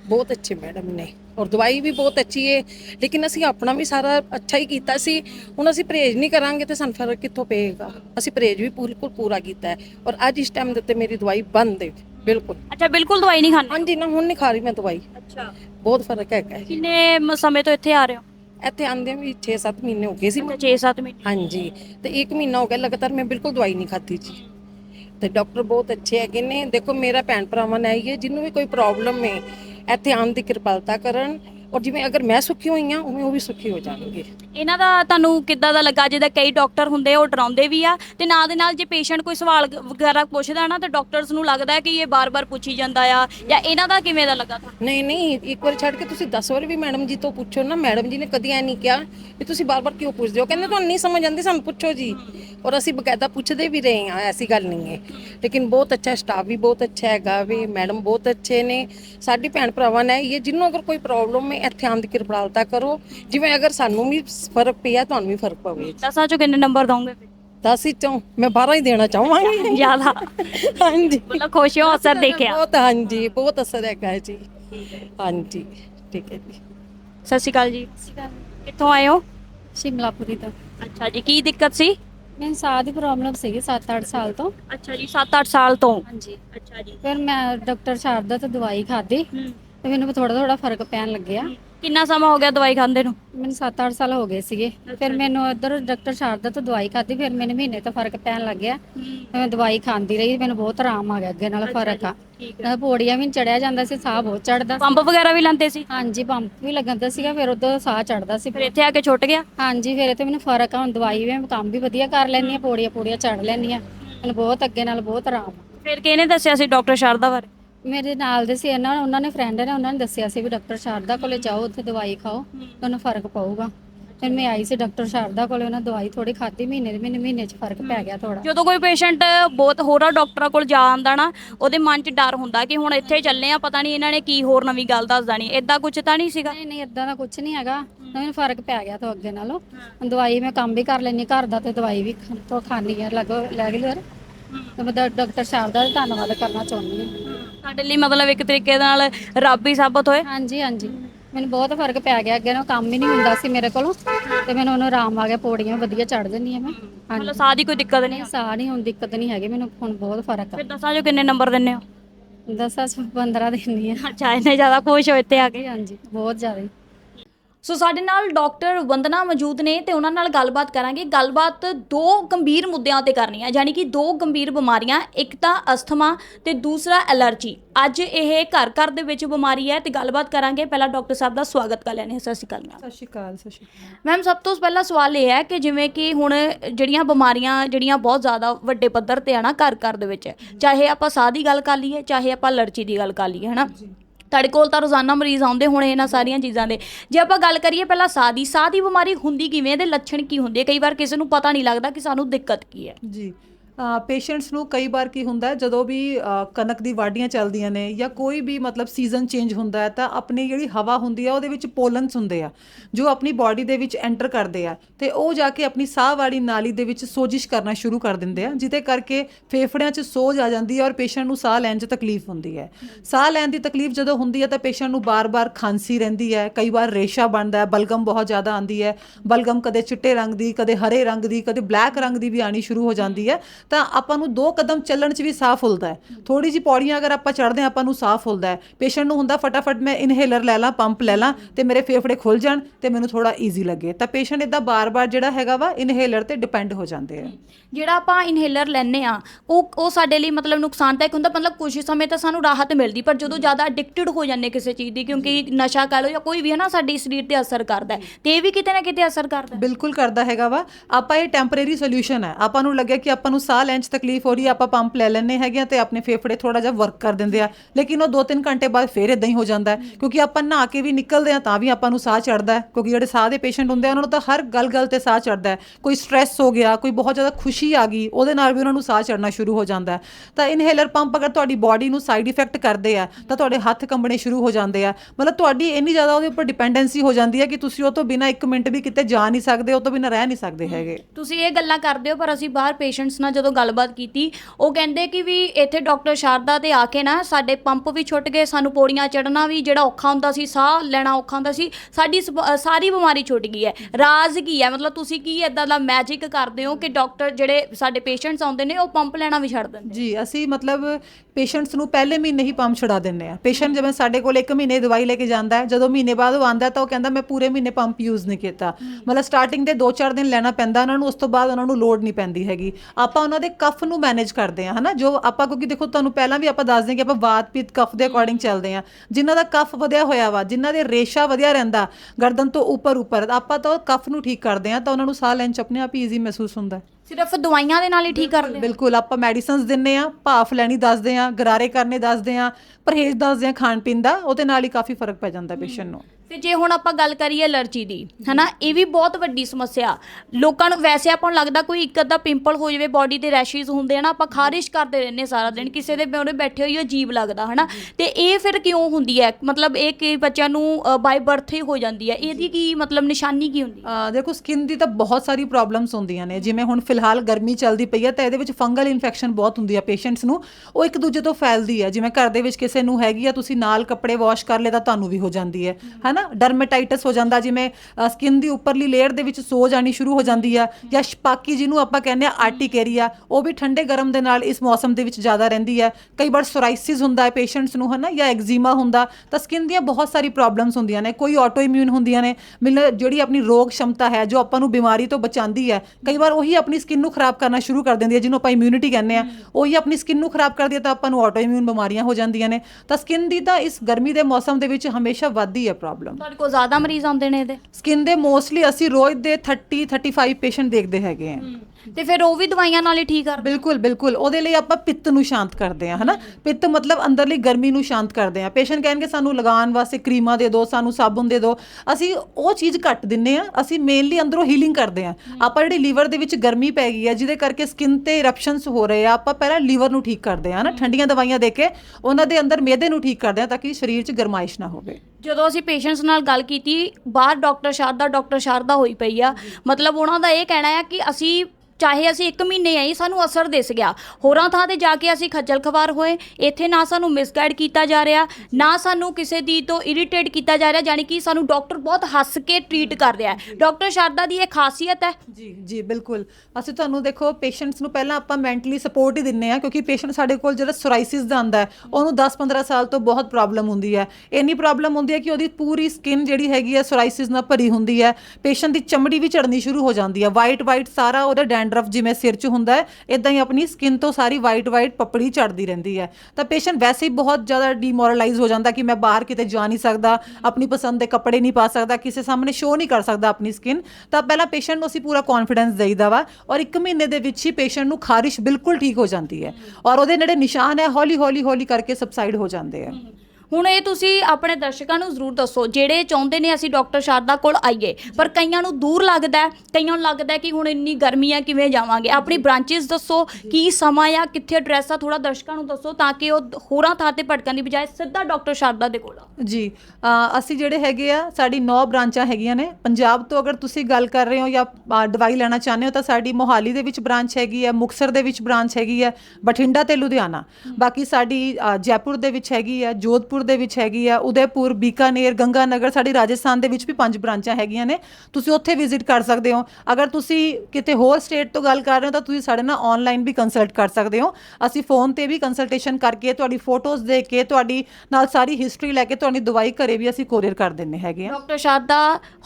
ਬਹੁਤ ਅੱਛੇ ਮੈਡਮ ਨੇ। ਔਰ ਦਵਾਈ ਵੀ ਬਹੁਤ ਅੱਛੀ ਹੈ ਲੇਕਿਨ ਅਸੀਂ ਆਪਣਾ ਵੀ ਸਾਰਾ ਅੱਛਾ ਹੀ ਕੀਤਾ ਸੀ। ਹੁਣ ਅਸੀਂ ਪਰਹੇਜ਼ ਨਹੀਂ ਕਰਾਂਗੇ ਤੇ ਸਾਨੂੰ ਫ਼ਰਕ ਕਿੱਥੋਂ ਪਏਗਾ? ਅਸੀਂ ਪਰਹੇਜ਼ ਵੀ ਬਿਲਕੁਲ ਪੂਰਾ ਕੀਤਾ ਹੈ ਔਰ ਅੱਜ ਇਸ ਟਾਈਮ ਦੇ ਉੱਤੇ ਮੇਰੀ ਦਵਾਈ ਬੰਦ ਹੈ ਬਿਲਕੁਲ। ਅੱਛਾ ਬਿਲਕੁਲ ਦਵਾਈ ਨਹੀਂ ਖਾਣੀ ਹਾਂਜੀ ਨਾ ਹੁਣ ਨਹੀਂ ਖਾ ਰਹੀ ਮੈਂ ਦਵਾਈ। ਅੱਛਾ। ਬਹੁਤ ਫ਼ਰਕ ਹੈਗਾ ਹੈ। ਕਿੰਨੇ ਮ- ਸਮੇਂ ਤੋਂ ਇੱਥੇ ਆ ਰਹੇ ਹੋ? ਇੱਥੇ ਆਂਦੇ ਵੀ 6-7 ਮਹੀਨੇ ਹੋ ਗਏ ਸੀ। ਅੱਛਾ 6-7 ਮਹੀਨੇ। ਹਾਂਜੀ ਤੇ 1 ਮਹੀਨਾ ਹੋ ਗਿਆ ਲਗਾਤਾਰ ਮੈਂ ਬਿਲਕੁਲ ਦਵਾਈ ਨਹੀਂ ਖਾਧੀ ਜੀ। ਤੇ ਡਾਕਟਰ ਬਹੁਤ ਅੱਛੇ ਹੈਗੇ ਨੇ। ਦੇਖੋ ਮੇਰਾ ਭੈਣ ਭਰਾਵਾਂ ਨੇ ਆਈ ਹੈ ਜਿਹਨੂੰ ਵੀ ਕੋਈ ਪ੍ਰੋਬਲਮ ਹੈ ਇੱਥੇ ਆਉਣ ਦੀ ਕਿਰਪਾਲਤਾ ਕਰਨ ਔਰ ਜਿਵੇਂ ਅਗਰ ਮੈਂ ਸੁਖੀ ਹੋਈ ਹਾਂ ਉਵੇਂ ਉਹ ਵੀ ਸੁਖੀ ਹੋ ਜਾਣਗੇ। ਇਹਨਾਂ ਦਾ ਤੁਹਾਨੂੰ ਕਿੱਦਾਂ ਦਾ ਲੱਗਾ? ਜਿਹਦਾ ਕਈ ਡਾਕਟਰ ਹੁੰਦੇ ਆ, ਉਹ ਡਰਾਉਂਦੇ ਵੀ ਆ। ਤੇ ਨਾਲ ਦੇ ਨਾਲ ਜੇ ਪੇਸ਼ੈਂਟ ਕੋਈ ਸਵਾਲ ਗ- ਵਗੈਰਾ ਪੁੱਛਦਾ ਨਾ ਤਾਂ ਡਾਕਟਰਸ ਨੂੰ ਲੱਗਦਾ ਹੈ ਕਿ ਇਹ ਬਾਰ-ਬਾਰ ਪੁੱਛੀ ਜਾਂਦਾ ਆ। ਜਾਂ ਇਹਨਾਂ ਦਾ ਕਿਵੇਂ ਦਾ ਲੱਗਾ ਤੁਹਾਨੂੰ? ਨਹੀਂ ਨਹੀਂ ਇੱਕ ਵਾਰ ਛੱਡ ਕੇ ਤੁਸੀਂ 10 ਵਾਰ ਵੀ ਮੈਡਮ ਜੀ ਤੋਂ ਪੁੱਛੋ ਨਾ। ਮੈਡਮ ਜੀ ਨੇ ਕਦੀ ਐ ਨਹੀਂ ਕਿਹਾ ਵੀ ਤੁਸੀਂ ਬਾਰ-ਬਾਰ ਕਿਉਂ ਪੁੱਛਦੇ ਹੋ? ਕਹਿੰਦੇ ਤੁਹਾਨੂੰ ਨਹੀਂ ਸਮਝ ਆਉਂਦੀ ਸਾਨੂੰ ਪੁੱਛੋ ਜੀ। ਔਰ ਅਸੀਂ ਬਕਾਇਦਾ ਪੁੱਛਦੇ ਵੀ ਰਹੇ ਹਾਂ ਐਸੀ ਗੱਲ ਨਹੀਂ ਹੈ। ਲੇਕਿਨ ਬਹੁਤ ਅੱਛਾ ਸਟਾਫ ਵੀ ਬਹੁਤ ਅੱਛਾ ਹੈਗਾ ਵੀ ਮੈਡਮ ਬਹੁਤ ਅੱਛੇ ਨੇ। ਸਾਡੀ ਭੈਣ ਭਰਾਵਾਂ ਨੇ ਇਹ ਜਿਹਨੂੰ ਅਗਰ ਕੋਈ ਪ੍ਰੋਬਲਮ ਹੈ ਇੱਥੇ ਆਉਣ ਦੀ ਕਿਰਪਾਲਤਾ ਕਰੋ। ਜਿਵੇਂ ਅਗਰ ਸਾਨੂੰ ਵੀ ਫ਼ਰਕ ਪਿਆ ਤੁਹਾਨੂੰ ਵੀ ਫ਼ਰਕ ਪਵੇ। ਦਸਾਂ ਚੋਂ ਕਿੰਨੇ ਨੰਬਰ ਦੋਗੇ ਦਸ ਹੀ ਚੋਂ ਮੈਂ 12 ਹੀ ਦੇਣਾ ਚਾਹਾਂਗੀ। ਜ਼ਿਆਦਾ। ਹਾਂਜੀ। ਮਤਲਬ ਖੁਸ਼ ਹੋ ਅਸਰ ਦੇਖਿਆ। ਬਹੁਤ ਹਾਂਜੀ ਬਹੁਤ ਅਸਰ ਹੈਗਾ ਹੈ ਜੀ। ਹਾਂਜੀ ਠੀਕ ਹੈ ਜੀ। ਸਤਿ ਸ਼੍ਰੀ ਅਕਾਲ ਜੀ। ਕਿੱਥੋਂ ਆਏ ਹੋ? ਸ਼ਿਮਲਾਪੁਰੀ ਤੋਂ। ਅੱਛਾ ਜੀ ਕੀ ਦਿੱਕਤ ਸੀ? ਮੈਨੂੰ ਸਾਹ ਦੀ ਪ੍ਰੋਬਲਮ ਸੀਗੀ 7-8 ਸਾਲ ਤੋਂ। ਅੱਛਾ ਜੀ 7-8 ਸਾਲ ਤੋਂ। ਹਾਂਜੀ। ਅੱਛਾ ਜੀ। ਫਿਰ ਮੈਂ ਡਾਕਟਰ ਸ਼ਾਰਦਾ ਤੋਂ ਦਵਾਈ ਖਾਧੀ। ਤੇ ਮੈਨੂੰ ਥੋੜਾ ਥੋੜਾ ਫ਼ਰਕ ਪੈਣ ਲੱਗਿਆ। ਕਿੰਨਾ ਸਮਾਂ ਹੋ ਗਿਆ ਦਵਾਈ ਖਾਂਦੇ ਨੂੰ? ਮੈਨੂੰ 7-8 ਸਾਲ ਹੋ ਗਏ ਸੀਗੇ। ਫਿਰ ਮੈਨੂੰ ਉਧਰ ਡਾਕਟਰ ਸ਼ਾਰਦਾ ਤੋਂ ਦਵਾਈ ਖਾਧੀ ਫਿਰ ਮੈਨੂੰ ਮਹੀਨੇ ਤੋਂ ਫ਼ਰਕ ਪੈਣ ਲੱਗਿਆ। ਮੈਂ ਦਵਾਈ ਖਾਂਦੀ ਰਹੀ ਮੈਨੂੰ ਬਹੁਤ ਆਰਾਮ ਆ ਗਿਆ ਅੱਗੇ ਨਾਲ ਫ਼ਰਕ ਆ। ਨਾਲ ਪੌੜੀਆਂ ਵੀ ਨੀ ਚੜਿਆ ਜਾਂਦਾ ਸੀ ਸਾਹ ਬਹੁਤ ਚੜਦਾ ਪੰਪ ਵਗੈਰਾ ਵੀ ਲੈਂਦੇ ਸੀ? ਹਾਂਜੀ ਪੰਪ ਵੀ ਲੱਗਦਾ ਸੀਗਾ ਫਿਰ ਉਦੋਂ ਸਾਹ ਚੜਦਾ ਸੀ। ਫਿਰ ਇੱਥੇ ਆ ਕੇ ਛੁੱਟ ਗਿਆ? ਹਾਂਜੀ ਫਿਰ ਤੇ ਮੈਨੂੰ ਫ਼ਰਕ ਆ ਹੁਣ ਦਵਾਈ ਵੀ ਮੈਂ ਕੰਮ ਵੀ ਵਧੀਆ ਕਰ ਲੈਂਦੀ ਆ ਪੌੜੀਆਂ ਪੌੜੀਆਂ ਚੜ ਲੈਂਦੀ ਆ। ਮੈਨੂੰ ਬਹੁਤ ਅੱਗੇ ਨਾਲ ਬਹੁਤ ਆਰਾਮ ਆ। ਫਿਰ ਕਿਹਨੇ ਦੱਸਿਆ ਸੀ ਡਾਕਟਰ ਸ਼ਾਰਦਾ ਬਾਰੇ? ਮੇਰੇ ਨਾਲ ਦੇ ਸੀ ਇਹਨਾਂ ਉਹਨਾਂ ਨੇ ਫਰੈਂਡ ਨੇ ਉਹਨਾਂ ਨੇ ਦੱਸਿਆ ਸੀ ਵੀ ਡਾਕਟਰ ਸ਼ਾਰਦਾ ਕੋਲੇ ਜਾਓ ਉੱਥੇ ਦਵਾਈ ਖਾਓ ਤੁਹਾਨੂੰ ਫ਼ਰਕ ਪਊਗਾ। ਫਿਰ ਮੈਂ ਆਈ ਸੀ ਡਾਕਟਰ ਸ਼ਾਰਦਾ ਕੋਲੇ ਉਹਨਾਂ ਦਵਾਈ ਥੋੜੀ ਖਾਧੀ ਮਹੀਨੇ ਦੇ ਮਹੀਨੇ ਮਹੀਨੇ ਚ ਫ਼ਰਕ ਪੈ ਗਿਆ ਥੋੜਾ ਜਦੋਂ ਕੋਈ ਪੇਸ਼ੈਂਟ ਬਹੁਤ ਹੋਰਾਂ ਡਾਕਟਰਾਂ ਕੋਲ ਜਾ ਆਂਦਾ ਨਾ ਉਹਦੇ ਮਨ 'ਚ ਡਰ ਹੁੰਦਾ ਕਿ ਹੁਣ ਇੱਥੇ ਚੱਲੇ ਆ ਪਤਾ ਨਹੀਂ ਇਹਨਾਂ ਨੇ ਕੀ ਹੋਰ ਨਵੀਂ ਗੱਲ ਦੱਸ ਦੇਣੀ ਏਦਾਂ ਕੁਝ ਤਾਂ ਨਹੀਂ ਸੀਗਾ? ਨਹੀਂ ਨਹੀਂ ਇਦਾਂ ਦਾ ਕੁਝ ਨਹੀਂ ਹੈਗਾ। ਮੈਨੂੰ ਫ਼ਰਕ ਪੈ ਗਿਆ ਤੋਂ ਅੱਗੇ ਨਾਲੋਂ। ਦਵਾਈ ਮੈਂ ਕੰਮ ਵੀ ਕਰ ਲੈਣੀ ਘਰ ਦਾ ਤੇ ਦਵਾਈ ਵੀ ਤੋਂ ਖਾਣੀ ਆ ਲਗੋ ਰੈਗੂਲਰ ਤੇ ਮੈਂ ਡਾ- ਡਾਕਟਰ ਸ਼ਾਰਦਾ ਦਾ ਧੰਨਵਾਦ ਕਰਨਾ ਚਾਹੁੰਦੀ ਹਾਂ। ਸਾਡੇ ਲਈ ਮਤਲਬ ਇੱਕ ਤਰੀਕੇ ਨਾਲ ਰੱਬ ਹੀ ਸਾਬਤ ਹੋਏ? ਹਾਂਜੀ ਹਾਂਜੀ। ਮੈਨੂੰ ਬਹੁਤ ਫ਼ਰਕ ਪੈ ਗਿਆ। ਅੱਗੇ ਨਾ ਕੰਮ ਹੀ ਨਹੀਂ ਹੁੰਦਾ ਸੀ ਮੇਰੇ ਕੋਲੋਂ। ਤੇ ਮੈਨੂੰ ਉਹਨੂੰ ਆਰਾਮ ਆ ਗਿਆ ਪੌੜੀਆਂ ਵਧੀਆ ਚੜ ਜੰਨੀ ਆ ਮੈਂ ਮਤਲਬ ਹਾਂਜੀ ਸਾਹ ਦੀ ਕੋਈ ਦਿੱਕਤ ਨਹੀਂ? ਸਾਹ ਨਹੀਂ ਹੁਣ ਦਿੱਕਤ ਨਹੀਂ ਹੈਗੀ। ਮੈਨੂੰ ਹੁਣ ਬਹੁਤ ਫ਼ਰਕ ਫਿਰ ਦੱਸਾਂ ਜੋ ਕਿੰਨੇ ਨੰਬਰ ਦਿੰਨੇ ਹੋ? ਆ ਦਸਾਂ ਚ 15 ਦਿੰਦੀ ਆ। ਅੱਛਾ ਇੰਨੇ ਜ਼ਿਆਦਾ ਖੁਸ਼ ਹੋ ਇੱਥੇ ਆ ਕੇ। ਹਾਂਜੀ ਬਹੁਤ ਜ਼ਿਆਦਾ ਸੋ ਸਾਡੇ ਨਾਲ ਡਾਕਟਰ ਵੰਦਨਾ ਮੌਜੂਦ ਨੇ ਤੇ ਉਹਨਾਂ ਨਾਲ ਗੱਲਬਾਤ ਕਰਾਂਗੇ। ਗੱਲਬਾਤ ਦੋ ਗੰਭੀਰ ਮੁੱਦਿਆਂ ਤੇ ਕਰਨੀ ਹੈ ਯਾਨੀ ਕਿ ਦੋ ਗੰਭੀਰ ਬਿਮਾਰੀਆਂ ਇੱਕ ਤਾਂ ਅਸਥਮਾ ਤੇ ਦੂਸਰਾ ਐਲਰਜੀ। ਅੱਜ ਇਹ ਘਰ ਘਰ ਦੇ ਵਿੱਚ ਬਿਮਾਰੀ ਹੈ ਤੇ ਗੱਲਬਾਤ ਕਰਾਂਗੇ। ਪਹਿਲਾਂ ਡਾਕਟਰ ਸਾਹਿਬ ਦਾ ਸਵਾਗਤ ਕਰ ਲੈਣੇ ਸਤਿ ਸ਼੍ਰੀ ਅਕਾਲ ਮੈਮ। ਸਤਿ ਸ਼੍ਰੀ ਅਕਾਲ ਸਤਿ ਸ਼੍ਰੀ ਅਕਾਲ। ਮੈਮ ਸਭ ਤੋਂ ਪਹਿਲਾ ਸਵਾਲ ਇਹ ਹੈ ਕਿ ਜਿਵੇਂ ਕਿ ਹੁਣ ਜਿਹੜੀਆਂ ਬਿਮਾਰੀਆਂ ਜਿਹੜੀਆਂ ਬਹੁਤ ਜ਼ਿਆਦਾ ਵੱਡੇ ਪੱਧਰ ਤੇ ਆ ਨਾ ਘਰ ਘਰ ਦੇ ਵਿੱਚ ਚਾਹੇ ਆਪਾਂ ਸਾਹ ਦੀ ਗੱਲ ਕਰ ਲਈਏ ਚਾਹੇ ਆਪਾਂ ਅਲਰਜੀ ਦੀ ਗੱਲ ਕਰ ਲਈਏ ਹਨਾ? ਤੁਹਾਡੇ ਕੋਲ ਤਾਂ ਰੋਜ਼ਾਨਾ ਮਰੀਜ਼ ਆਉਂਦੇ ਹੋਣੇ ਇਹਨਾਂ ਸਾਰੀਆਂ ਚੀਜ਼ਾਂ ਦੇ। ਜੇ ਆਪਾਂ ਗੱਲ ਕਰੀਏ ਪਹਿਲਾਂ ਸਾਹ ਦੀ ਸਾਹ ਦੀ ਬਿਮਾਰੀ ਹੁੰਦੀ ਕਿਵੇਂ ਇਹਦੇ ਲੱਛਣ ਕੀ ਹੁੰਦੇ ਕਈ ਵਾਰ ਕਿਸੇ ਨੂੰ ਪਤਾ ਨਹੀਂ ਲੱਗਦਾ ਕਿ ਸਾਨੂੰ ਦਿੱਕਤ ਕੀ ਹੈ। ਜੀ। ਪੇਸ਼ੈਂਟਸ ਨੂੰ ਕਈ ਵਾਰ ਕੀ ਹੁੰਦਾ ਹੈ, ਜਦੋਂ ਵੀ ਕਣਕ ਦੀ ਵਾਢੀਆਂ ਚੱਲਦੀਆਂ ਨੇ ਜਾਂ ਕੋਈ ਵੀ ਮਤਲਬ ਸੀਜ਼ਨ ਚੇਂਜ ਹੁੰਦਾ ਹੈ, ਤਾਂ ਆਪਣੀ ਜਿਹੜੀ ਹਵਾ ਹੁੰਦੀ ਹੈ, ਉਹਦੇ ਵਿੱਚ ਪੋਲਨਸ ਹੁੰਦੇ ਆ, ਜੋ ਆਪਣੀ ਬਾਡੀ ਦੇ ਵਿੱਚ ਐਂਟਰ ਕਰਦੇ ਆ, ਤੇ ਉਹ ਜਾ ਕੇ ਆਪਣੀ ਸਾਹ ਵਾਲੀ ਨਾਲੀ ਦੇ ਵਿੱਚ ਸੋਜਿਸ਼ ਕਰਨਾ ਸ਼ੁਰੂ ਕਰ ਦਿੰਦੇ ਆ, ਜਿਹਦੇ ਕਰਕੇ ਫੇਫੜਿਆਂ 'ਚ ਸੋਜ ਆ ਜਾਂਦੀ ਹੈ ਔਰ ਪੇਸ਼ੈਂਟ ਨੂੰ ਸਾਹ ਲੈਣ 'ਚ ਤਕਲੀਫ ਹੁੰਦੀ ਹੈ। ਸਾਹ ਲੈਣ ਦੀ ਤਕਲੀਫ ਜਦੋਂ ਹੁੰਦੀ ਹੈ, ਤਾਂ ਪੇਸ਼ੈਂਟ ਨੂੰ ਬਾਰ-ਬਾਰ ਖਾਂਸੀ ਰਹਿੰਦੀ ਹੈ, ਕਈ ਵਾਰ ਰੇਸ਼ਾ ਬਣਦਾ ਹੈ, ਬਲਗਮ ਬਹੁਤ ਜ਼ਿਆਦਾ ਆਂਦੀ ਹੈ, ਬਲਗਮ ਕਦੇ ਚਿੱਟੇ ਰੰਗ ਦੀ, ਕਦੇ ਹਰੇ ਰੰਗ ਦੀ, ਕਦੇ ਬਲੈਕ ਰੰਗ ਦੀ ਵੀ ਆਣੀ ਸ਼ੁਰੂ ਹੋ ਜਾਂਦੀ ਹੈ ਤਾਂ ਆਪਾਂ ਨੂੰ ਦੋ ਕਦਮ ਚੱਲਣ 'ਚ ਵੀ ਸਾਹ ਫੁੱਲਦਾ ਹੈ। ਥੋੜੀ ਜੀ ਪੌੜੀਆਂ ਅਗਰ ਆਪਾਂ ਚੜ੍ਹਦੇ ਹਾਂ ਆਪਾਂ ਨੂੰ ਸਾਹ ਫੁੱਲਦਾ ਹੈ। ਪੇਸ਼ੈਂਟ ਨੂੰ ਹੁੰਦਾ ਫਟਾਫਟ ਮੈਂ ਇਨਹੇਲਰ ਲੈ ਲਾਂ ਪੰਪ ਲੈ ਲਾਂ ਤੇ ਮੇਰੇ ਫੇਫੜੇ ਖੁੱਲ ਜਾਣ ਤੇ ਮੈਨੂੰ ਥੋੜਾ ਈਜ਼ੀ ਲੱਗੇ। ਤਾਂ ਪੇਸ਼ੈਂਟ ਇਦਾਂ ਬਾਰ-ਬਾਰ ਜਿਹੜਾ ਹੈਗਾ ਵਾ ਇਨਹੇਲਰ ਤੇ ਡਿਪੈਂਡ ਹੋ ਜਾਂਦੇ ਆ। ਜਿਹੜਾ ਆਪਾਂ ਇਨਹੇਲਰ ਲੈਨੇ ਆ ਉਹ ਉਹ ਸਾਡੇ ਲਈ ਮਤਲਬ ਨੁਕਸਾਨਦਾਇਕ ਹੁੰਦਾ ਮਤਲਬ ਕੁਝ ਸਮੇਂ ਤਾਂ ਸਾਨੂੰ ਰਾਹਤ ਮਿਲਦੀ ਪਰ ਜਦੋਂ ਜ਼ਿਆਦਾ ਐਡਿਕਟਡ ਹੋ ਜਾਂਦੇ ਕਿਸੇ ਚੀਜ਼ ਦੀ ਕਿਉਂਕਿ ਨਸ਼ਾ ਕਹ ਲਓ ਜਾਂ ਕੋਈ ਵੀ ਹੈ ਨਾ ਸਾਡੇ ਸਰੀਰ ਤੇ ਅਸਰ ਕਰਦਾ ਹੈ। ਤੇ ਇਹ ਵੀ ਕਿਤੇ ਨਾ ਕਿਤੇ ਅਸਰ ਕਰਦਾ ਬਿਲਕੁਲ ਕਰਦਾ ਹੈਗਾ ਵਾ। ਆਪਾਂ ਇਹ ਟੈਂਪਰੇਰੀ ਸੋਲੂਸ਼ਨ ਹੈ। ਆਪਾਂ ਨੂੰ ਲੱਗਿਆ ਕਿ ਆਪਾਂ ਨੂੰ ਸਾਹ ਲੈਣ 'ਚ ਤਕਲੀਫ ਹੋ ਰਹੀ ਹੈ ਆਪਾਂ ਪੰਪ ਲੈ ਲੈਣੇ ਹੈਗੇ ਆ ਤੇ ਆਪਣੇ ਫੇਫੜੇ ਥੋੜਾ ਜਿਹਾ ਵਰਕ ਕਰ ਦਿੰਦੇ ਆ। ਲੇਕਿਨ ਉਹ 2-3 ਘੰਟੇ ਬਾਅਦ ਫੇਰ ਇਦਾਂ ਹੀ ਹੋ ਜਾਂਦਾ ਹੈ। ਕਿਉਂਕਿ ਆਪਾਂ ਨਹਾ ਕੇ ਵੀ ਨਿਕਲਦੇ ਆ ਤਾਂ ਵੀ ਆਪਾਂ ਨੂੰ ਸਾਹ ਚੜਦਾ ਹੈ। ਕਿਉਂਕਿ ਜਿਹੜੇ ਸਾਹ ਦੇ ਪੇਸ਼ੈਂਟ ਹੁੰਦੇ ਆ ਉਹਨਾਂ ਨੂੰ ਤਾਂ ਹਰ ਗੱਲ-ਗੱਲ ਤੇ ਸਾਹ ਚੜਦਾ ਹੈ। ਕੋਈ ਸਟ੍ਰੈਸ ਹੋ ਗਿਆ ਕੋਈ ਬਹੁਤ ਜ਼ਿਆਦਾ ਖੁਸ਼ੀ ਆ ਗਈ ਉਹਦੇ ਨਾਲ ਵੀ ਉਹਨਾਂ ਨੂੰ ਸਾਹ ਚੜਨਾ ਸ਼ੁਰੂ ਹੋ ਜਾਂਦਾ ਹੈ। ਤਾਂ ਇਨਹੇਲਰ ਪੰਪ ਅਗਰ ਤੁਹਾਡੀ ਬਾਡੀ ਨੂੰ ਸਾਈਡ ਇਫੈਕਟ ਕਰਦੇ ਆ ਤਾਂ ਤੁਹਾਡੇ ਹੱਥ ਕੰਬਣੇ ਸ਼ੁਰੂ ਹੋ ਜਾਂਦੇ ਆ। ਮਤਲਬ ਤੁਹਾਡੀ ਇੰਨੀ ਜ਼ਿਆਦਾ ਉਹਦੇ ਉੱਪਰ ਡਿਪੈਂਡੈਂਸੀ ਹੋ ਜਾਂਦੀ ਹੈ ਕਿ ਤੁਸੀਂ ਉਹ ਤੋਂ ਬਿਨਾ 1 ਮਿੰਟ ਵੀ ਕਿਤੇ ਜਾ ਨਹੀਂ ਸਕਦੇ ਉਹ ਤੋਂ ਬਿਨਾ ਰਹਿ ਨਹੀਂ ਸਕਦੇ ਹੈਗੇ। ਤੁਸੀਂ ਇਹ ਗੱਲਾਂ ਕਰਦੇ ਹੋ ਪਰ ਅਸੀਂ ਬਾਹਰ ਪੇਸ਼ੈਂਟਸ ਨਾਲ ਜਦੋਂ ਗੱਲਬਾਤ ਕੀਤੀ। ਉਹ ਕਹਿੰਦੇ ਕਿ ਵੀ ਇੱਥੇ ਡਾਕਟਰ ਸ਼ਾਰਦਾ ਤੇ ਆ ਕੇ ਨਾ ਸਾਡੇ ਪੰਪ ਵੀ ਛੁੱਟ ਗਏ ਸਾਨੂੰ ਪੌੜੀਆਂ ਚੜਨਾ ਵੀ ਜਿਹੜਾ ਔਖਾ ਹੁੰਦਾ ਸੀ ਸਾਹ ਲੈਣਾ ਔਖਾ ਹੁੰਦਾ ਸੀ ਸਾਡੀ ਅ, ਸਾਰੀ ਬਿਮਾਰੀ ਛੁੱਟ ਗਈ ਹੈ। ਰਾਜ਼ ਕੀ ਹੈ? ਮਤਲਬ ਤੁਸੀਂ ਕੀ ਇਦਾਂ ਦਾ ਮੈਜਿਕ ਕਰਦੇ ਹੋ ਕਿ ਡਾਕਟਰ ਜਿਹੜੇ ਸਾਡੇ ਪੇਸ਼ੈਂਟਸ ਆਉਂਦੇ ਨੇ ਉਹ ਪੰਪ ਲੈਣਾ ਵੀ ਛੱਡ ਦਿੰਦੇ ਜੀ ਅਸੀਂ ਮਤਲਬ ਪੇਸ਼ੈਂਟਸ ਨੂੰ ਪਹਿਲੇ ਮਹੀਨੇ ਹੀ ਪੰਪ ਛੁਡਾ ਦਿੰਨੇ ਆ ਪੇਸ਼ੈਂਟ ਜਿਵੇਂ ਸਾਡੇ ਕੋਲ 1 ਮਹੀਨੇ ਦਵਾਈ ਲੈ ਕੇ ਜਾਂਦਾ ਹੈ ਜਦੋਂ ਮਹੀਨੇ ਬਾਅਦ ਉਹ ਆਂਦਾ ਤਾਂ ਉਹ ਕਹਿੰਦਾ ਮੈਂ ਪੂਰੇ ਮਹੀਨੇ ਪੰਪ ਯੂਜ਼ ਨਹੀਂ ਕੀਤਾ। ਮਤਲਬ ਸਟਾਰਟਿੰਗ ਦੇ 2-4 ਦਿਨ ਲੈਣਾ ਪੈਂਦਾ ਉਹਨਾਂ ਨੂੰ ਉਸ ਤੋਂ ਬਾਅਦ ਉਹਨਾਂ ਨੂੰ ਲੋਡ ਨਹੀਂ ਪੈਂਦੀ ਹੈਗੀ। ਆਪਾਂ ਉਹਨਾਂ ਦੇ ਕਫ ਨੂੰ ਮੈਨੇਜ ਕਰਦੇ ਆ ਹਨਾ? ਜੋ ਆਪਾਂ ਕਿਉਂਕਿ ਦੇਖੋ ਤੁਹਾਨੂੰ ਪਹਿਲਾਂ ਵੀ ਆਪਾਂ ਦੱਸਦੇ ਕਿ ਆਪਾਂ ਵਾਤ ਪਿੱਤ ਕਫ ਦੇ ਅਕੋਰਡਿੰਗ ਚੱਲਦੇ ਆ ਜਿਨ੍ਹਾਂ ਦਾ ਕਫ ਵਧਿਆ ਹੋਇਆ ਵਾ ਜਿਨ੍ਹਾਂ ਦੇ ਰੇਸ਼ਾ ਵਧਿਆ ਰਹਿੰਦਾ ਗਰਦਨ ਤੋਂ ਉੱਪਰ ਉੱਪਰ ਆਪਾਂ ਤਾਂ ਕਫ ਨੂੰ ਠੀਕ ਕਰਦੇ ਆ ਤਾਂ ਉਹਨਾਂ ਨੂੰ ਸਾਹ ਲੈਣ ਚ ਆਪਣੇ ਆਪ ਹੀ ਈਜ਼ੀ ਮਹਿਸੂਸ ਹੁੰਦਾ ਹੈ। ਸਿਰਫ ਦਵਾਈਆਂ ਦੇ ਨਾਲ ਹੀ ਠੀਕ ਕਰਦੇ ਹੋ? ਬਿਲਕੁਲ ਆਪਾਂ ਮੈਡੀਸਿਨਸ ਦਿੰਨੇ ਆ ਭਾਫ ਲੈਣੀ ਦੱਸਦੇ ਆ ਗਰਾਰੇ ਕਰਨੇ ਦੱਸਦੇ ਆ ਪਰਹੇਜ਼ ਦੱਸਦੇ ਆ ਖਾਣ ਪੀਣ ਦਾ ਉਹਦੇ ਨਾਲ ਹੀ ਕਾਫੀ ਫ਼ਰਕ ਪੈ ਜਾਂਦਾ ਪੇਸ਼ੈਂਟ ਨੂੰ। ਤੇ ਜੇ ਹੁਣ ਆਪਾਂ ਗੱਲ ਕਰੀਏ ਅਲਰਜੀ ਦੀ, ਹਨਾ, ਇਹ ਵੀ ਬਹੁਤ ਵੱਡੀ ਸਮੱਸਿਆ। ਲੋਕਾਂ ਨੂੰ ਵੈਸੇ ਆਪਾਂ ਨੂੰ ਲੱਗਦਾ ਕੋਈ ਇੱਕ ਅੱਧਾ ਪਿੰਪਲ ਹੋ ਜਾਵੇ ਬਾਡੀ ਤੇ ਰੈਸ਼ਿਸ ਹੁੰਦੇ ਆ ਨਾ, ਆਪਾਂ ਖਾਰਿਸ਼ ਕਰਦੇ ਰਹਿੰਦੇ ਸਾਰਾ ਦਿਨ, ਕਿਸੇ ਦੇ ਉਹਨੇ ਬੈਠੇ ਹੋਈ ਅਜੀਬ ਲੱਗਦਾ, ਹਨਾ। ਤੇ ਇਹ ਫਿਰ ਕਿਉਂ ਹੁੰਦੀ ਹੈ? ਮਤਲਬ ਇਹ ਕਿ ਬੱਚਿਆਂ ਨੂੰ ਬਾਈ ਬਰਥ ਹੀ ਹੋ ਜਾਂਦੀ ਹੈ। ਇਹਦੀ ਕੀ ਮਤਲਬ ਨਿਸ਼ਾਨੀ ਕੀ ਹੁੰਦੀ ਹੈ? ਦੇਖੋ ਸਕਿਨ ਦੀ ਤਾਂ ਬਹੁਤ ਸਾਰੀ ਪ੍ਰੋਬਲਮਸ ਹੁੰਦੀਆਂ ਨੇ। ਜਿਵੇਂ ਹੁਣ ਫਿਲਹਾਲ ਗਰਮੀ ਚੱਲਦੀ ਪਈ ਹੈ, ਤਾਂ ਇਹਦੇ ਵਿੱਚ ਫੰਗਲ ਇਨਫੈਕਸ਼ਨ ਬਹੁਤ ਹੁੰਦੀ ਹੈ ਪੇਸ਼ੈਂਟਸ ਨੂੰ। ਉਹ ਇੱਕ ਦੂਜੇ ਤੋਂ ਫੈਲਦੀ ਹੈ। ਜਿਵੇਂ ਘਰ ਦੇ ਵਿੱਚ ਕਿਸੇ ਨੂੰ ਹੈਗੀ ਆ, ਤੁਸੀਂ ਨਾਲ ਕੱਪੜੇ ਵਾਸ਼ ਕਰ ਲਏ ਤਾਂ ਤੁਹਾਨੂੰ ਵੀ ਹੋ ਜਾਂਦੀ ਹੈ। ਹੈਨਾ? ਡਰਮੇਟਾਈਟਸ ਹੋ ਜਾਂਦਾ ਜਿਵੇਂ ਸਕਿਨ ਦੀ ਉੱਪਰਲੀ ਲੇਅਰ ਦੇ ਵਿੱਚ ਸੋਜ ਆਣੀ ਸ਼ੁਰੂ ਹੋ ਜਾਂਦੀ ਆ ਜਾਂ ਛਪਾਕੀ ਜਿਹਨੂੰ ਆਪਾਂ ਕਹਿੰਦੇ ਆ ਆਰਟਿਕ ਏਰੀਆ ਉਹ ਵੀ ਠੰਡੇ ਗਰਮ ਦੇ ਨਾਲ ਇਸ ਮੌਸਮ ਦੇ ਵਿੱਚ ਜ਼ਿਆਦਾ ਰਹਿੰਦੀ ਹੈ ਕਈ ਵਾਰ ਸੋਰਾਇਸਿਸ ਹੁੰਦਾ ਹੈ ਪੇਸ਼ੈਂਟਸ ਨੂੰ ਹਨਾ ਜਾਂ ਐਗਜ਼ੀਮਾ ਹੁੰਦਾ ਤਾਂ ਸਕਿਨ ਦੀਆਂ ਬਹੁਤ ਸਾਰੀ ਪ੍ਰੋਬਲਮਸ ਹੁੰਦੀਆਂ ਨੇ ਕੋਈ ਆਟੋ ਇਮਿਊਨ ਹੁੰਦੀਆਂ ਨੇ ਮਤਲਬ ਜਿਹੜੀ ਆਪਣੀ ਰੋਗ ਸ਼ਮਤਾ ਹੈ ਜੋ ਆਪਾਂ ਨੂੰ ਬਿਮਾਰੀ ਤੋਂ ਬਚਾਉਂਦੀ ਹੈ ਕਈ ਵਾਰ ਉਹੀ ਆਪਣੀ ਸਕਿਨ ਨੂੰ ਖਰਾਬ ਕਰਨਾ ਸ਼ੁਰੂ ਕਰ ਦਿੰਦੀ ਹੈ ਜਿਹਨੂੰ ਆਪਾਂ ਇਮਿਊਨਿਟੀ ਕਹਿੰਦੇ ਆ ਉਹੀ ਆਪਣੀ ਸਕਿਨ ਨੂੰ ਖਰਾਬ ਕਰਦੀ ਹੈ ਤਾਂ ਆਪਾਂ ਨੂੰ ਆਟੋ ਇਮਿਊਨ ਬਿਮਾਰੀਆਂ ਹੋ ਜਾਂਦੀਆਂ ਨੇ। ਤਾਂ ਸਕਿਨ ਦੀ ਤਾਂ ਇਸ ਗਰਮੀ ਦੇ ਮੌਸਮ ਦੇ ਵਿੱਚ ਹਮੇਸ਼ਾ ਵੱਧਦੀ ਹੈ ਪ੍ਰੋਬਲਮ ਤੁਹਾਡੇ ਕੋਲ ਜ਼ਿਆਦਾ ਮਰੀਜ਼ ਆਉਂਦੇ ਨੇ ਇਹਦੇ? ਸਕਿਨ ਦੇ ਮੋਸਟਲੀ ਅਸੀਂ ਰੋਜ਼ ਦੇ 30 35 ਪੇਸ਼ੈਂਟ ਦੇਖਦੇ ਹੈਗੇ ਆ। ਤੇ ਫਿਰ ਉਹ ਵੀ ਦਵਾਈਆਂ ਨਾਲ ਹੀ ਠੀਕ ਕਰ ਬਿਲਕੁਲ ਬਿਲਕੁਲ। ਉਹਦੇ ਲਈ ਆਪਾਂ ਪਿੱਤ ਨੂੰ ਸ਼ਾਂਤ ਕਰਦੇ ਆ ਹਨਾ? ਪਿੱਤ ਮਤਲਬ ਅੰਦਰਲੀ ਗਰਮੀ ਨੂੰ ਸ਼ਾਂਤ ਕਰਦੇ ਆ ਪੇਸ਼ੈਂਟ ਕਹਿਣਗੇ ਸਾਨੂੰ ਲਗਾਉਣ ਵਾਸਤੇ ਕਰੀਮਾਂ ਦੇ ਦਿਓ ਸਾਨੂੰ ਸਾਬਣ ਦੇ ਦਿਓ। ਅਸੀਂ ਉਹ ਚੀਜ਼ ਘੱਟ ਦਿੰਨੇ ਆ ਅਸੀਂ ਮੇਨਲੀ ਅੰਦਰੋਂ ਹੀਲਿੰਗ ਕਰਦੇ ਆ ਆਪਾਂ ਜਿਹੜੀ ਲੀਵਰ ਦੇ ਵਿੱਚ ਗਰਮੀ ਪੈ ਗਈ ਆ ਜਿਹਦੇ ਕਰਕੇ ਸਕਿਨ ਤੇ ਇਰਪਸ਼ਨਸ ਹੋ ਰਹੇ ਆ ਆਪਾਂ ਪਹਿਲਾਂ ਲੀਵਰ ਨੂੰ ਠੀਕ ਕਰਦੇ ਆ ਨਾ ਠੰਡੀਆਂ ਦਵਾਈਆਂ ਦੇ ਕੇ ਉਹਨਾਂ ਦੇ ਅੰਦਰ ਮਿਹਦੇ ਨੂੰ ਠੀਕ ਕਰਦੇ ਆ ਤਾਂ ਕਿ ਸਰੀਰ 'ਚ ਗਰਮਾਇਸ਼ ਨਾ ਹੋਵੇ। ਜਦੋਂ ਅਸੀਂ ਪੇਸ਼ੈਂਟਸ ਨਾਲ ਗੱਲ ਕੀਤੀ ਬਾਹਰ ਡਾਕਟਰ ਸ਼ਾਰਦਾ ਡਾਕਟਰ ਸ਼ਾਰਦਾ ਹੋਈ ਪਈ ਆ। ਮਤਲਬ ਉਹਨਾਂ ਦਾ ਇਹ ਕਹਿਣਾ ਹੈ ਕਿ ਅਸੀਂ ਚਾਹੇ ਅਸੀਂ 1 ਮਹੀਨੇ ਆਈ, ਸਾਨੂੰ ਅਸਰ ਦਿਸ ਗਿਆ। ਹੋਰਾਂ ਥਾਂ ਤੇ ਜਾ ਕੇ ਅਸੀਂ ਖੱਜਲ ਖਵਾਰ ਹੋਏ। ਇੱਥੇ ਨਾ ਸਾਨੂੰ ਮਿਸਗਾਈਡ ਕੀਤਾ ਜਾ ਰਿਹਾ, ਨਾ ਸਾਨੂੰ ਕਿਸੇ ਦੀ ਤੋਂ ਇਰੀਟੇਟ ਕੀਤਾ ਜਾ ਰਿਹਾ ਯਾਨੀ ਕਿ ਸਾਨੂੰ ਡਾਕਟਰ ਬਹੁਤ ਹੱਸ ਕੇ ਟਰੀਟ ਕਰ ਰਿਹਾ ਹੈ। ਡਾਕਟਰ ਸ਼ਾਰਦਾ ਦੀ ਇਹ ਖਾਸੀਅਤ ਹੈ। ਜੀ ਜੀ, ਬਿਲਕੁਲ। ਅਸੀਂ ਤੁਹਾਨੂੰ ਦੇਖੋ ਪੇਸ਼ੈਂਟਸ ਨੂੰ ਪਹਿਲਾਂ ਆਪਾਂ ਮੈਂਟਲੀ ਸਪੋਰਟ ਹੀ ਦਿੰਨੇ ਆ ਕਿਉਂਕਿ ਪੇਸ਼ੈਂਟ ਸਾਡੇ ਕੋਲ ਜਿਹੜਾ ਸੋਰਾਇਸਿਸ ਦਾ ਆਂਦਾ ਹੈ, ਉਹਨੂੰ 10-15 ਸਾਲ ਤੋਂ ਬਹੁਤ ਪ੍ਰੋਬਲਮ ਹੁੰਦੀ ਹੈ। ਇੰਨੀ ਪ੍ਰੋਬਲਮ ਹੁੰਦੀ ਹੈ ਕਿ ਉਹਦੀ ਪੂਰੀ ਸਕਿਨ ਜਿਹੜੀ ਹੈਗੀ ਹੈ ਸੋਰਾਇਸਿਸ ਨਾਲ ਭਰੀ ਹੁੰਦੀ ਹੈ। ਪੇਸ਼ੈਂਟ ਦੀ ਚਮੜੀ ਵੀ ਝੜਨੀ ਸ਼ੁਰੂ ਹੋ ਜਾਂਦੀ ਹੈ। ਵਾਈਟ ਵਾਈਟ ਸਾਰਾ ਉਹਦਾ ਡੈਂਡ ਡੈਂਡਰਫ ਜਿਵੇਂ ਸਿਰ 'ਚ ਹੁੰਦਾ ਹੈ ਇਦਾਂ ਹੀ ਆਪਣੀ ਸਕਿਨ ਤੋਂ ਸਾਰੀ ਵਾਈਟ ਵਾਈਟ ਪਪੜੀ ਝੜਦੀ ਰਹਿੰਦੀ ਹੈ। ਤਾਂ ਪੇਸ਼ੈਂਟ ਵੈਸੇ ਹੀ ਬਹੁਤ ਜ਼ਿਆਦਾ ਡੀਮੋਰਲਾਈਜ਼ ਹੋ ਜਾਂਦਾ ਕਿ ਮੈਂ ਬਾਹਰ ਕਿਤੇ ਜਾ ਨਹੀਂ ਸਕਦਾ, ਆਪਣੀ ਪਸੰਦ ਦੇ ਕੱਪੜੇ ਨਹੀਂ ਪਾ ਸਕਦਾ, ਕਿਸੇ ਸਾਹਮਣੇ ਸ਼ੋਅ ਨਹੀਂ ਕਰ ਸਕਦਾ ਆਪਣੀ ਸਕਿਨ ਤਾਂ ਪਹਿਲਾਂ ਪੇਸ਼ੈਂਟ ਨੂੰ ਅਸੀਂ ਪੂਰਾ ਕੌਨਫੀਡੈਂਸ ਦੇਈਦਾ ਵਾ ਔਰ ਇੱਕ ਮਹੀਨੇ ਦੇ ਵਿੱਚ ਹੀ ਪੇਸ਼ੈਂਟ ਨੂੰ ਖਾਰਿਸ਼ ਬਿਲਕੁਲ ਠੀਕ ਹੋ ਜਾਂਦੀ ਹੈ। ਔਰ ਉਹਦੇ ਜਿਹੜੇ ਨਿਸ਼ਾਨ ਹੈ, ਹੌਲੀ ਹੌਲੀ ਹੌਲੀ ਕਰਕੇ ਸਬਸਾਈਡ ਹੋ ਜਾਂਦੇ ਆ। ਹੁਣ ਇਹ ਤੁਸੀਂ ਆਪਣੇ ਦਰਸ਼ਕਾਂ ਨੂੰ ਜ਼ਰੂਰ ਦੱਸੋ ਜਿਹੜੇ ਚਾਹੁੰਦੇ ਨੇ ਅਸੀਂ ਡਾਕਟਰ ਸ਼ਾਰਦਾ ਕੋਲ ਆਈਏ ਪਰ ਕਈਆਂ ਨੂੰ ਦੂਰ ਲੱਗਦਾ ਹੈ ਕਈਆਂ ਨੂੰ ਲੱਗਦਾ ਹੈ ਕਿ ਹੁਣ ਇੰਨੀ ਗਰਮੀ ਹੈ ਕਿਵੇਂ ਜਾਵਾਂਗੇ? ਆਪਣੀ ਬ੍ਰਾਂਚਸ ਦੱਸੋ ਕੀ ਸਮਾਂ ਆ ਕਿੱਥੇ ਐਡਰੈਸ ਆ ਥੋੜਾ ਦਰਸ਼ਕਾਂ ਨੂੰ ਦੱਸੋ ਤਾਂ ਕਿ ਉਹ ਹੋਰਾਂ ਥਾਂ ਤੇ ਭਟਕਣ ਦੀ ਬਜਾਏ ਸਿੱਧਾ ਡਾਕਟਰ ਸ਼ਾਰਦਾ ਦੇ ਕੋਲ ਆਉਣ। ਜੀ ਅ, ਅਸੀਂ ਜਿਹੜੇ ਹੈਗੇ ਆ ਸਾਡੀ 9 ਬ੍ਰਾਂਚਾਂ ਹੈਗੀਆਂ ਨੇ ਪੰਜਾਬ ਤੋਂ ਅਗਰ ਤੁਸੀਂ ਗੱਲ ਕਰ ਰਹੇ ਹੋ ਜਾਂ ਅ, ਦਵਾਈ ਲੈਣਾ ਚਾਹੁੰਦੇ ਹੋ ਤਾਂ ਸਾਡੀ ਮੋਹਾਲੀ ਦੇ ਵਿੱਚ ਬ੍ਰਾਂਚ ਹੈਗੀ ਹੈ ਮੁਕਸਰ ਦੇ ਵਿੱਚ ਬ੍ਰਾਂਚ ਹੈਗੀ ਹੈ ਬਠਿੰਡਾ ਤੇ ਲੁਧਿਆਣਾ। ਬਾਕੀ ਸਾਡੀ ਅ, ਜੈਪੁਰ ਦੇ ਵਿੱਚ ਹੈਗੀ ਹੈ ਜੋਧਪੁਰ ਦੇ ਵਿੱਚ ਹੈਗੀ ਹੈ ਉਦੈਪੁਰ ਬੀਕਾਨੇਰ ਗੰਗਾਨਗਰ ਸਾਡੀ ਰਾਜਸਥਾਨ ਦੇ ਵਿੱਚ ਵੀ ਪੰਜ ਬ੍ਰਾਂਚਾਂ ਹੈਗੀਆਂ ਨੇ। ਤੁਸੀਂ ਉੱਥੇ ਵਿਜ਼ਿਟ ਕਰ ਸਕਦੇ ਹੋ। ਅਗਰ ਤੁਸੀਂ ਕਿਤੇ ਹੋਰ ਸਟੇਟ ਤੋਂ ਗੱਲ ਕਰ ਰਹੇ ਹੋ ਤਾਂ ਤੁਸੀਂ ਸਾਡੇ ਨਾਲ ਆਨਲਾਈਨ ਵੀ ਕੰਸਲਟ ਕਰ ਸਕਦੇ ਹੋ। ਅਸੀਂ ਫੋਨ ਤੇ ਵੀ ਕੰਸਲਟੇਸ਼ਨ ਕਰਕੇ ਤੁਹਾਡੀ ਫੋਟੋਜ਼ ਦੇਖ ਕੇ ਤੁਹਾਡੀ ਨਾਲ ਸਾਰੀ ਹਿਸਟਰੀ ਲੈ ਕੇ ਤੁਹਾਡੀ ਦਵਾਈ ਘਰੇ ਵੀ ਅਸੀਂ ਕੋਰੀਅਰ ਕਰ ਦਿੰਨੇ ਹੈਗੇ ਆ ਡਾਕਟਰ ਸ਼ਾਰਦਾ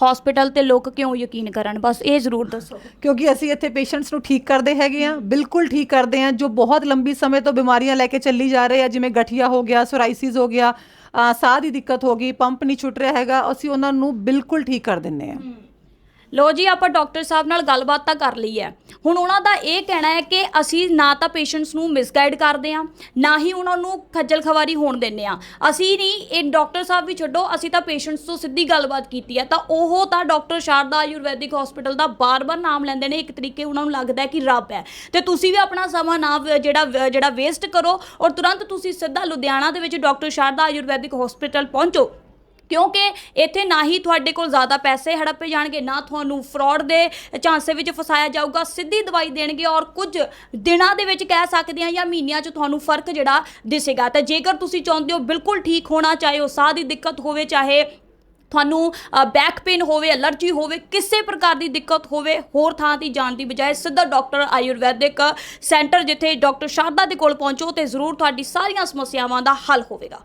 ਹਸਪੀਟਲ ਤੇ ਲੋਕ ਕਿਉਂ ਯਕੀਨ ਕਰਨ? ਬਸ ਇਹ ਜ਼ਰੂਰ ਦੱਸੋ। ਕਿਉਂਕਿ ਅਸੀਂ ਇੱਥੇ ਪੇਸ਼ੈਂਟਸ ਨੂੰ ਠੀਕ ਕਰਦੇ ਹੈਗੇ ਆ ਬਿਲਕੁਲ ਠੀਕ ਕਰਦੇ ਆ ਜੋ ਬਹੁਤ ਲੰਬੀ ਸਮੇਂ ਤੋਂ ਬਿਮਾਰੀਆਂ ਲੈ ਕੇ ਚੱਲੀ ਜਾ ਰਹੇ ਆ ਜਿਵੇਂ ਗਠੀਆ ਹੋ ਗਿਆ ਸੋਰਾਇਸਿਸ ਹੋ ਗਿਆ ਸਾਹ ਦੀ ਦਿੱਕਤ ਹੋ ਗਈ, ਪੰਪ ਨਹੀਂ ਛੁੱਟ ਰਿਹਾ ਹੈਗਾ, ਅਸੀਂ ਉਹਨਾਂ ਨੂੰ ਬਿਲਕੁਲ ਠੀਕ ਕਰ ਦਿੰਨੇ ਆ ਲੋ ਜੀ, ਆਪਾਂ ਡਾਕਟਰ ਸਾਹਿਬ ਨਾਲ ਗੱਲਬਾਤ ਤਾਂ ਕਰ ਲਈ ਹੈ। ਹੁਣ ਉਹਨਾਂ ਦਾ ਇਹ ਕਹਿਣਾ ਹੈ ਕਿ ਅਸੀਂ ਨਾ ਤਾਂ ਪੇਸ਼ੈਂਟਸ ਨੂੰ ਮਿਸਗਾਈਡ ਕਰਦੇ ਆ ਨਾ ਹੀ ਉਹਨਾਂ ਨੂੰ ਖੱਜਲ ਖਵਾਰੀ ਹੋਣ ਦਿੰਨੇ ਆ ਅਸੀਂ ਨਹੀਂ, ਇਹ ਡਾਕਟਰ ਸਾਹਿਬ ਵੀ ਛੱਡੋ, ਅਸੀਂ ਤਾਂ ਪੇਸ਼ੈਂਟਸ ਤੋਂ ਸਿੱਧੀ ਗੱਲਬਾਤ ਕੀਤੀ ਹੈ। ਤਾਂ ਉਹ ਤਾਂ ਡਾਕਟਰ ਸ਼ਾਰਦਾ ਆਯੁਰਵੈਦਿਕ ਹਸਪੀਟਲ ਦਾ ਬਾਰ-ਬਾਰ ਨਾਮ ਲੈਂਦੇ ਨੇ। ਇੱਕ ਤਰੀਕੇ ਉਹਨਾਂ ਨੂੰ ਲੱਗਦਾ ਹੈ ਕਿ ਰੱਬ ਹੈ। ਤੇ ਤੁਸੀਂ ਵੀ ਆਪਣਾ ਸਮਾਂ ਨਾ ਜਿਹੜਾ ਜਿਹੜਾ ਵੇਸਟ ਕਰੋ ਔਰ ਤੁਰੰਤ ਤੁਸੀਂ ਸਿੱਧਾ ਲੁਧਿਆਣਾ ਦੇ ਵਿੱਚ ਡਾਕਟਰ ਸ਼ਾਰਦਾ ਆਯੁਰਵੈਦਿਕ ਹਸਪੀਟਲ ਪਹੁੰਚੋ। ਕਿਉਂਕਿ ਇੱਥੇ ਨਾ ਹੀ ਤੁਹਾਡੇ ਕੋਲ ਜ਼ਿਆਦਾ ਪੈਸੇ ਹੜੱਪੇ ਜਾਣਗੇ, ਨਾ ਤੁਹਾਨੂੰ ਫਰਾਡ ਦੇ ਚਾਂਸੇ ਵਿੱਚ ਫਸਾਇਆ ਜਾਊਗਾ, ਸਿੱਧੀ ਦਵਾਈ ਦੇਣਗੇ ਔਰ ਕੁਝ ਦਿਨਾਂ ਦੇ ਵਿੱਚ ਕਹਿ ਸਕਦੇ ਆ ਜਾਂ ਮਹੀਨਿਆਂ 'ਚ ਤੁਹਾਨੂੰ ਫ਼ਰਕ ਜਿਹੜਾ ਦਿਸੇਗਾ। ਤੇ ਜੇਕਰ ਤੁਸੀਂ ਚਾਹੁੰਦੇ ਹੋ ਬਿਲਕੁਲ ਠੀਕ ਹੋਣਾ, ਚਾਹੇ ਉਹ ਸਾਹ ਦੀ ਦਿੱਕਤ ਹੋਵੇ, ਚਾਹੇ ਤੁਹਾਨੂੰ ਬੈਕ ਪੇਨ ਹੋਵੇ ਅਲਰਜੀ ਹੋਵੇ, ਕਿਸੇ ਪ੍ਰਕਾਰ ਦੀ ਦਿੱਕਤ ਹੋਵੇ, ਹੋਰ ਥਾਂ ਤੇ ਜਾਣ ਦੀ ਬਜਾਏ ਸਿੱਧਾ ਡਾਕਟਰ ਆਯੁਰਵੈਦਿਕ ਸੈਂਟਰ ਜਿੱਥੇ ਡਾਕਟਰ ਸ਼ਾਰਦਾ ਦੇ ਕੋਲ ਪਹੁੰਚੋ, ਤੇ ਜ਼ਰੂਰ ਤੁਹਾਡੀ ਸਾਰੀਆਂ ਸਮੱਸਿਆਵਾਂ ਦਾ ਹੱਲ ਹੋਵੇਗਾ।